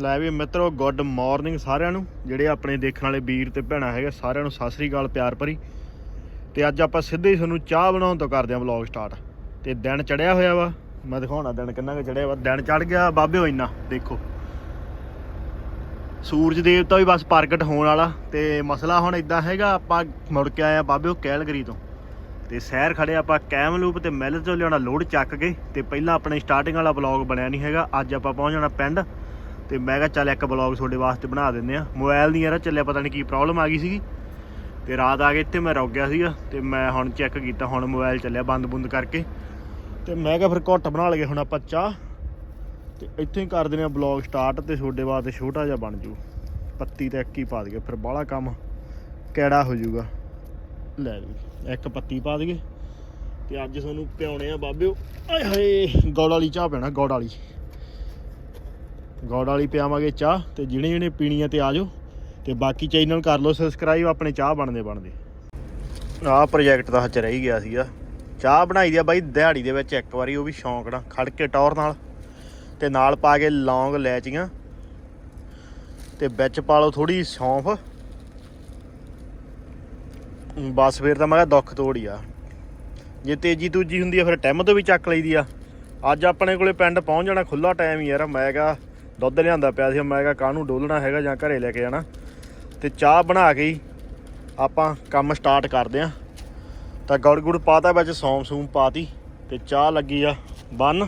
ਲੈ ਵੀ ਮਿੱਤਰੋ good morning ਸਾਰਿਆਂ ਨੂੰ, ਜਿਹੜੇ ਆਪਣੇ ਦੇਖਣ ਵਾਲੇ ਵੀਰ ਤੇ ਭੈਣਾਂ ਹੈਗੇ, ਸਾਰਿਆਂ ਨੂੰ ਸਤਿ ਸ੍ਰੀ ਅਕਾਲ, ਪਿਆਰ ਭਰੀ। ਤੇ ਅੱਜ ਆਪਾਂ ਸਿੱਧੇ ਹੀ ਤੁਹਾਨੂੰ ਚਾਹ ਬਣਾਉਣ ਤੋਂ ਕਰਦੇ ਆਂ ਵਲੌਗ ਸਟਾਰਟ ਤੇ ਦਿਨ ਚੜਿਆ ਹੋਇਆ ਵਾ। ਮੈਂ ਦਿਖਾਉਣਾ ਦਿਨ ਕਿੰਨਾ ਕੁ ਚੜਿਆ ਵਾ। ਦਿਨ ਚੜ ਗਿਆ ਬਾਬਿਓ ਇੰਨਾ, ਦੇਖੋ। ਸੂਰਜ ਦੇਵਤਾ ਵੀ ਬਸ ਪ੍ਰਗਟ ਹੋਣ ਵਾਲਾ। ਤੇ ਮਸਲਾ ਹੁਣ ਇਦਾਂ ਹੈਗਾ, ਆਪਾਂ ਮੁੜ ਕੇ ਆਏ ਆ ਬਾਬਿਓ ਕੈਲਗਰੀ ਤੋਂ। ਤੇ ਸ਼ਹਿਰ ਖੜੇ ਆਪਾਂ ਕੈਮਲੂਪ ਤੇ ਮੈਲ ਤੋਂ ਲਿਆਉਣਾ ਲੋਡ ਚੱਕ ਕੇ। ਤੇ ਪਹਿਲਾਂ ਆਪਣੇ ਸਟਾਰਟਿੰਗ ਵਾਲਾ ਵਲੌਗ ਬਣਿਆ ਨਹੀਂ ਹੈਗਾ। ਅੱਜ ਆਪਾਂ ਪਹੁੰਚ ਜਾਣਾ ਪਿੰਡ। ਤੇ ਮੈਂ ਕਿਹਾ ਚੱਲ ਇੱਕ ਵਲੌਗ ਤੁਹਾਡੇ ਵਾਸਤੇ ਬਣਾ ਦਿੰਦੇ ਆ ਮੋਬਾਈਲ ਨਹੀਂ ਯਾਰ ਚੱਲਿਆ ਪਤਾ ਨਹੀਂ ਕੀ ਪ੍ਰੋਬਲਮ ਆ ਗਈ ਸੀਗੀ। ਤੇ ਰਾਤ ਆ ਕੇ ਇੱਥੇ ਮੈਂ ਰੁਕ ਗਿਆ ਸੀਗਾ ਤੇ ਮੈਂ ਹੁਣ ਚੈੱਕ ਕੀਤਾ, ਹੁਣ ਮੋਬਾਈਲ ਚੱਲਿਆ ਬੰਦ ਬੁੰਦ ਕਰਕੇ। ਤੇ ਮੈਂ ਕਿਹਾ ਫਿਰ ਘੁੱਟ ਬਣਾ ਲਈਏ ਹੁਣ ਆਪਾਂ ਚਾਹ। ਤੇ ਇੱਥੇ ਹੀ ਕਰ ਦਿੰਦੇ ਆ ਵਲੌਗ ਸਟਾਰਟ ਤੇ ਤੁਹਾਡੇ ਵਾਸਤੇ ਛੋਟਾ ਜਿਹਾ ਬਣ ਜੂ। ਪੱਤੀ ਤੇ ਇੱਕ ਹੀ ਪਾ ਦਈਏ, ਫਿਰ ਬਾਹਲਾ ਕੰਮ ਕਿਹੜਾ ਹੋ ਜਾਊਗਾ ਲੈ ਵੀ ਇੱਕ ਪੱਤੀ ਪਾ ਦਈਏ। ਤੇ ਅੱਜ ਤੁਹਾਨੂੰ ਪਿਆਉਣੇ ਆ ਬਾਬਿਓ। ਆਏ ਹਾਏ, ਗੌੜ ਵਾਲੀ ਚਾਹ ਪੈਣਾ, ਗੌੜ ਵਾਲੀ। ਗੌੜ ਵਾਲੀ ਪਿਆਵਾਂਗੇ ਚਾਹ ਤੇ ਜਿਹੜੇ ਜਿਹੜੇ ਪੀਣੀ ਆ ਤੇ ਆ ਜਾਓ ਤੇ ਬਾਕੀ ਚੈਨਲ ਕਰ ਲਓ ਸਬਸਕ੍ਰਾਈਬ ਆਪਣੇ ਚਾਹ ਬਣਦੇ ਬਣਦੇ। ਆਹ ਪ੍ਰੋਜੈਕਟ ਤਾਂ ਹੱਚ ਰਹਿ ਗਿਆ ਸੀਗਾ। ਚਾਹ ਬਣਾਈ ਦੀ ਆ ਬਾਈ ਦਿਹਾੜੀ ਦੇ ਵਿੱਚ ਇੱਕ ਵਾਰੀ, ਉਹ ਵੀ ਸ਼ੌਂਕ ਨਾਲ, ਖੜ ਕੇ ਟੌਰ ਨਾਲ। ਤੇ ਨਾਲ ਪਾ ਕੇ ਲੌਂਗ ਲੈਚੀਆਂ ਤੇ ਵਿੱਚ ਪਾ ਲਓ ਥੋੜੀ ਸੌਂਫ। ਬਸ ਫਿਰ ਤਾਂ ਮੈਂ ਕਿਹਾ ਦੁੱਖ ਤੋੜੀ ਆ। ਜੇ ਤੇਜੀ ਤੂਜੀ ਹੁੰਦੀ ਆ, ਫਿਰ ਟੈਮ ਤੋਂ ਵੀ ਚੱਕ ਲਈਦੀ ਆ। ਅੱਜ ਆਪਣੇ ਕੋਲੇ ਪਿੰਡ ਪਹੁੰਚ ਜਾਣਾ ਖੁੱਲਾ ਟਾਈਮ ਹੀ ਯਾਰ, ਮੈਂ ਕਿਹਾ ਦੁੱਧ ਲਿਆਂਦਾ ਪਿਆ ਸੀ। ਮੈਂ ਕਿਹਾ, ਕਾਹਨੂੰ ਡੋਲਣਾ ਹੈਗਾ ਜਾਂ ਘਰੇ ਲੈ ਕੇ ਜਾਣਾ? ਤੇ ਚਾਹ ਬਣਾ ਕੇ ਹੀ ਆਪਾਂ ਕੰਮ ਸਟਾਰਟ ਕਰਦੇ ਆ। ਤਾਂ ਗੁੜ ਗੁੜ ਪਾਤਾ ਵਿੱਚ ਸੌਂਫ ਸੂਮ ਪਾਤੀ ਤੇ ਚਾਹ ਲੱਗੀ ਆ ਬੰਨ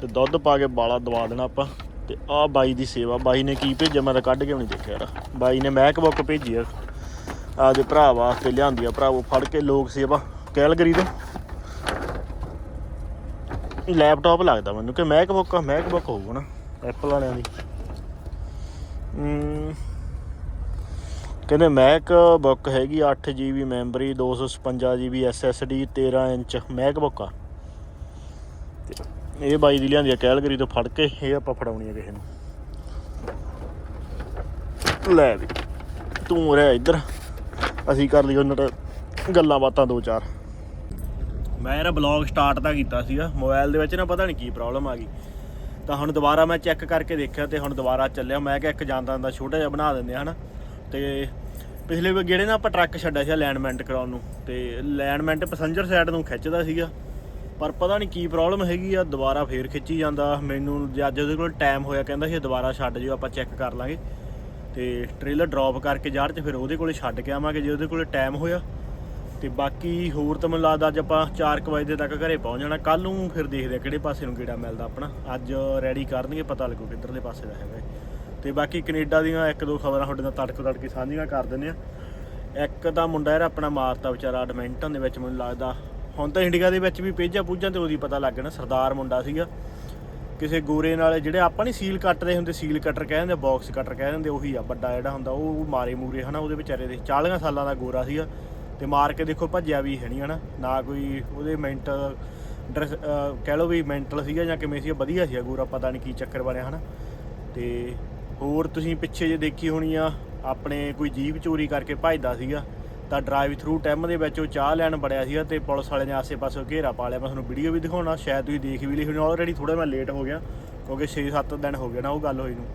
ਤੇ ਦੁੱਧ ਪਾ ਕੇ ਬਾਲਾ ਦਵਾ ਦੇਣਾ ਆਪਾਂ। ਤੇ ਆਹ ਬਾਈ ਦੀ ਸੇਵਾ, ਬਾਈ ਨੇ ਕੀ ਭੇਜਿਆ? ਮੈਂ ਤਾਂ ਕੱਢ ਕੇ ਵੀ ਨਹੀਂ ਦੇਖਿਆ ਯਾਰ ਬਾਈ ਨੇ ਮਹਿਕ ਬੁੱਕ ਭੇਜੀ ਆ। ਆਪਦੇ ਭਰਾ ਵਾਸਤੇ ਲਿਆਂਦੀ ਆ ਭਰਾਵੋ ਫੜ ਕੇ ਲੋਕ ਸੇਵਾ, ਕੈਲਗਰੀ ਦੇ ਲੈਪਟਾਪ ਲੱਗਦਾ ਮੈਨੂੰ ਕਿ ਮਹਿਕ ਬੁੱਕ ਆ ਮੈਕਬੁੱਕ ਹੋਊਗਾ ਨਾ। ਐਪਲ ਵਾਲਿਆਂ ਦੀ। ਹਮ, ਕਹਿੰਦੇ ਮੈਕ ਬੁੱਕ ਹੈਗੀ 8 GB memory 256 GB SSD 13 inch MacBook ਆ। ਇਹ ਬਾਈ ਦੀ ਲਿਆਂਦੀ ਆ ਕੈਲਗਰੀ ਤੋਂ ਫੜ ਕੇ ਇਹ ਆਪਾਂ ਫੜਾਉਣੀ ਆ ਕਿਸੇ ਨੂੰ। ਲੈ ਵੀ ਤੂੰ ਰਹਿ ਇੱਧਰ। ਅਸੀਂ ਕਰ ਲਈ ਉਹਨਾਂ ਨਾਲ ਗੱਲਾਂ ਬਾਤਾਂ ਦੋ ਚਾਰ। ਮੈਂ ਇਹਦਾ ਬਲੌਗ ਸਟਾਰਟ ਤਾਂ ਕੀਤਾ ਸੀਗਾ ਮੋਬਾਈਲ ਦੇ ਵਿੱਚ ਨਾ ਪਤਾ ਨਹੀਂ ਕੀ ਪ੍ਰੋਬਲਮ ਆ ਗਈ। ਤਾਂ ਹੁਣ ਦੁਬਾਰਾ ਮੈਂ ਚੈੱਕ ਕਰਕੇ ਦੇਖਿਆ ਤੇ ਹੁਣ ਦੁਬਾਰਾ ਚੱਲਿਆ। ਮੈਂ ਕਿਹਾ ਇੱਕ ਜਾਂਦਾ ਦਾ ਛੋਟਾ ਜਿਹਾ ਬਣਾ ਦਿੰਦੇ ਆ, ਹਨਾ? ਤੇ ਪਿਛਲੇ ਵਾਰ ਗੇੜੇ ਨਾ ਆਪਾਂ ਟਰੱਕ ਛੱਡਿਆ ਸੀ ਅਲਾਈਨਮੈਂਟ ਕਰਾਉਣ ਨੂੰ, ਤੇ ਅਲਾਈਨਮੈਂਟ ਪੈਸੰਜਰ ਸਾਈਡ ਨੂੰ ਖਿੱਚਦਾ ਸੀਗਾ। ਪਰ ਪਤਾ ਨਹੀਂ ਕੀ ਪ੍ਰੋਬਲਮ ਹੈਗੀ ਆ, ਦੁਬਾਰਾ ਫੇਰ ਖਿੱਚੀ ਜਾਂਦਾ। ਮੈਨੂੰ ਜੇ ਅੱਜ ਉਹਦੇ ਕੋਲ ਟਾਈਮ ਹੋਇਆ, ਕਹਿੰਦਾ ਸੀ ਦੁਬਾਰਾ ਛੱਡ ਜਿਓ, ਆਪਾਂ ਚੈੱਕ ਕਰ ਲਾਂਗੇ। ਤੇ ਟ੍ਰੇਲਰ ਡ੍ਰੌਪ ਕਰਕੇ ਯਾਰ ਚ ਫਿਰ ਉਹਦੇ ਕੋਲੇ ਛੱਡ ਕੇ ਆਵਾਂਗੇ, ਜੇ ਉਹਦੇ ਕੋਲੇ ਟਾਈਮ ਹੋਇਆ ਤੇ ਬਾਕੀ ਹੋਰ ਤਾਂ ਮੈਨੂੰ ਲੱਗਦਾ ਅੱਜ ਆਪਾਂ 4:00 ਵਜੇ ਤੱਕ ਘਰੇ ਪਹੁੰਚ ਜਾਣਾ। ਕੱਲ ਨੂੰ ਫਿਰ ਦੇਖਦੇ ਆ ਕਿਹੜੇ ਪਾਸੇ ਨੂੰ ਗੇੜਾ ਮਿਲਦਾ ਆਪਣਾ। ਅੱਜ ਰੈਡੀ ਕਰਨਗੇ, ਪਤਾ ਲੱਗੂ ਕਿੱਧਰਲੇ ਪਾਸੇ ਦਾ ਹੈਗਾ ਇਹ। ਤੇ ਬਾਕੀ ਕੈਨੇਡਾ ਦੀਆਂ ਇੱਕ ਦੋ ਖਬਰਾਂ ਤੁਹਾਡੇ ਨਾਲ ਤੜਕ ਤੜਕੇ ਸਾਂਝੀਆਂ ਕਰ ਦਿੰਦੇ ਆ। ਇੱਕ ਤਾਂ ਮੁੰਡਾ ਯਾਰ ਆਪਣਾ ਮਾਰਤਾ ਵਿਚਾਰਾ ਐਡਮਿੰਟਨ ਦੇ ਵਿੱਚ ਮੈਨੂੰ ਲੱਗਦਾ। ਹੁਣ ਤਾਂ ਇੰਡੀਆ ਦੇ ਵਿੱਚ ਵੀ ਪੇਜਾਂ ਪੂਜਾਂ ਤੇ ਉਹਦੀ ਪਤਾ ਲੱਗ ਜਾਣਾ ਸਰਦਾਰ ਮੁੰਡਾ ਸੀਗਾ। ਕਿਸੇ ਗੋਰੇ ਨਾਲ ਜਿਹੜੇ ਆਪਾਂ ਨਹੀਂ ਸੀਲ ਕੱਟਦੇ ਹੁੰਦੇ ਸੀਲ ਕਟਰ ਕਹਿ ਦਿੰਦੇ ਬਾਕਸ ਕਟਰ ਕਹਿ ਦਿੰਦੇ, ਉਹੀ ਆ ਵੱਡਾ ਜਿਹੜਾ ਹੁੰਦਾ, ਉਹ ਮਾਰੇ ਮੂਰੇ ਹਨਾ, ਉਹਦੇ ਵਿਚਾਰੇ ਦੇ 40 ਸਾਲਾਂ ਦਾ ਗੋਰਾ ਸੀਗਾ। ਤੇ ਮਾਰ ਕੇ ਦੇਖੋ ਭੱਜਿਆ ਵੀ ਹੈ ਨਹੀਂ, ਹਨਾ? ਨਾ ਕੋਈ ਉਹਦੇ ਮੈਂਟਲ ਡਰੈਸ ਕਹਿ ਲਓ ਵੀ ਮੈਂਟਲ ਸੀਗਾ ਜਾਂ ਕਿਵੇਂ ਸੀ ਵਧੀਆ ਸੀਗਾ ਗੂਰਾ, ਪਤਾ ਨਹੀਂ ਕੀ ਚੱਕਰ ਬਣਿਆ, ਹਨਾ? ਤੇ ਹੋਰ ਤੁਸੀਂ ਪਿੱਛੇ ਜੇ ਦੇਖੀ ਹੋਣੀ ਆ, ਆਪਣੇ ਕੋਈ ਜੀਪ ਚੋਰੀ ਕਰਕੇ ਭੱਜਦਾ ਸੀਗਾ, ਤਾਂ ਡਰਾਈਵ ਥਰੂ ਟੈਮ ਦੇ ਵਿੱਚ ਉਹ ਚਾਹ ਲੈਣ ਬੜਿਆ ਸੀਗਾ ਤੇ ਪੁਲਿਸ ਵਾਲੇ ਨੇ ਆਸੇ-ਪਾਸੇ ਘੇਰਾ ਪਾ ਲਿਆ, ਮੈਂ ਤੁਹਾਨੂੰ ਵੀਡੀਓ ਵੀ ਦਿਖਾਉਣਾ, ਸ਼ਾਇਦ ਤੁਸੀਂ ਦੇਖ ਵੀ ਲਈ ਹੋਣੀ ਆਲਰੇਡੀ ਥੋੜਾ ਮੈਂ ਲੇਟ ਹੋ ਗਿਆ, ਕਿਉਂਕਿ 6-7 ਦਿਨ ਹੋ ਗਏ ਨਾ ਉਹ ਗੱਲ ਹੋਈ ਨੂੰ।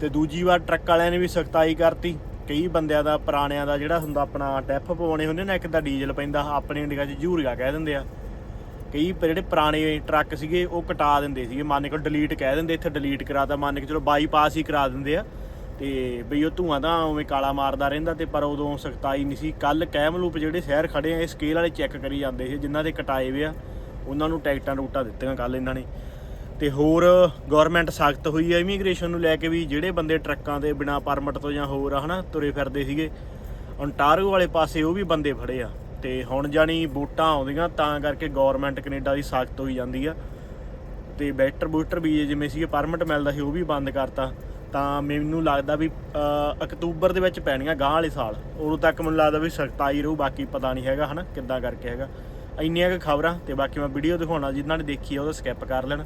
ਤੇ ਦੂਜੀ ਵਾਰ ਟਰੱਕ ਵਾਲਿਆਂ ਨੇ ਵੀ ਸਖਤਾਈ ਕਰਤੀ ਕਈ ਬੰਦਿਆਂ ਦਾ, ਪੁਰਾਣਿਆਂ ਦਾ ਜਿਹੜਾ ਹੁੰਦਾ ਆਪਣਾ ਡੈਫ ਪਵਾਉਣੇ ਹੁੰਦੇ ਨਾ, ਇੱਕ ਤਾਂ ਡੀਜ਼ਲ ਪੈਂਦਾ, ਆਪਣੇ ਇੰਡੀਆ 'ਚ ਜੂਰੀਆ ਕਹਿ ਦਿੰਦੇ ਆ। ਕਈ ਜਿਹੜੇ ਪੁਰਾਣੇ ਟਰੱਕ ਸੀਗੇ, ਉਹ ਕਟਾ ਦਿੰਦੇ ਸੀਗੇ, ਮੰਨ ਕੇ ਡਿਲੀਟ ਕਹਿ ਦਿੰਦੇ, ਇੱਥੇ ਡਿਲੀਟ ਕਰਾਤਾ ਮੰਨ ਕੇ ਚਲੋ ਬਾਈਪਾਸ ਹੀ ਕਰਾ ਦਿੰਦੇ ਆ। ਤੇ ਬਈ ਉਹ ਧੂਆਂ ਤਾਂ ਉਵੇਂ ਕਾਲਾ ਮਾਰਦਾ ਰਹਿੰਦਾ ਤੇ ਪਰ ਉਦੋਂ ਸਖਤਾਈ ਨਹੀਂ ਸੀ। ਕੱਲ ਕੈਮਲੂਪ ਜਿਹੜੇ ਸ਼ਹਿਰ ਖੜੇ ਆ, ਇਹ ਸਕੇਲ ਵਾਲੇ ਚੈੱਕ ਕਰੀ ਜਾਂਦੇ ਸੀ, ਜਿਨ੍ਹਾਂ ਦੇ ਕਟਾਏ ਵੇ ਆ, ਉਹਨਾਂ ਨੂੰ ਟਿਕਟਾਂ ਰੂਟਾਂ ਦਿੱਤੀਆਂ ਕੱਲ ਇਹਨਾਂ ਨੇ। ਤੇ ਹੋਰ ਗਵਰਨਮੈਂਟ ਸਖਤ ਹੋਈ ਹੈ ਇਮੀਗ੍ਰੇਸ਼ਨ ਨੂੰ ਲੈ ਕੇ ਵੀ ਜਿਹੜੇ ਬੰਦੇ ਟਰੱਕਾਂ ਦੇ ਬਿਨਾ ਪਰਮਿਟ ਤੋਂ ਜਾਂ ਹੋਰ ਆ ਹਨਾ, ਤੁਰੇ ਫਿਰਦੇ ਸੀਗੇ, ontario ਵਾਲੇ ਪਾਸੇ ਉਹ ਵੀ ਬੰਦੇ ਫੜੇ ਆ। ਤੇ ਹੁਣ ਜਾਨੀ ਵੋਟਾਂ ਆਉਂਦੀਆਂ, ਤਾਂ ਕਰਕੇ ਗਵਰਨਮੈਂਟ ਕੈਨੇਡਾ ਦੀ ਸਖਤ ਹੋਈ ਜਾਂਦੀ ਆ। ਤੇ ਬੈਟਰ ਬੂਟਰ ਵੀ ਜਿਵੇਂ ਸੀਗੇ ਪਰਮਿਟ ਮਿਲਦਾ ਸੀ, ਉਹ ਵੀ ਬੰਦ ਕਰਤਾ। ਤਾਂ ਮੈਨੂੰ ਲੱਗਦਾ ਵੀ ਅਕਤੂਬਰ ਦੇ ਵਿੱਚ ਪੈਣੀਆਂ ਗਾਂ ਵਾਲੇ ਸਾਲ। ਉਦੋਂ ਤੱਕ ਮੈਨੂੰ ਲੱਗਦਾ ਵੀ ਸਖਤਾਈ ਰਹੂ, ਬਾਕੀ ਪਤਾ ਨਹੀਂ ਹੈਗਾ ਹਨਾ, ਕਿੱਦਾਂ ਕਰਕੇ ਹੈਗਾ। ਇੰਨੀਆਂ ਕੁ ਖਬਰਾਂ, ਤੇ ਬਾਕੀ ਮੈਂ ਵੀਡੀਓ ਦਿਖਾਉਣਾ, ਜਿਨ੍ਹਾਂ ਨੇ ਦੇਖੀ ਆ, ਉਹਦਾ ਸਕਿਪ ਕਰ ਲੈਣ।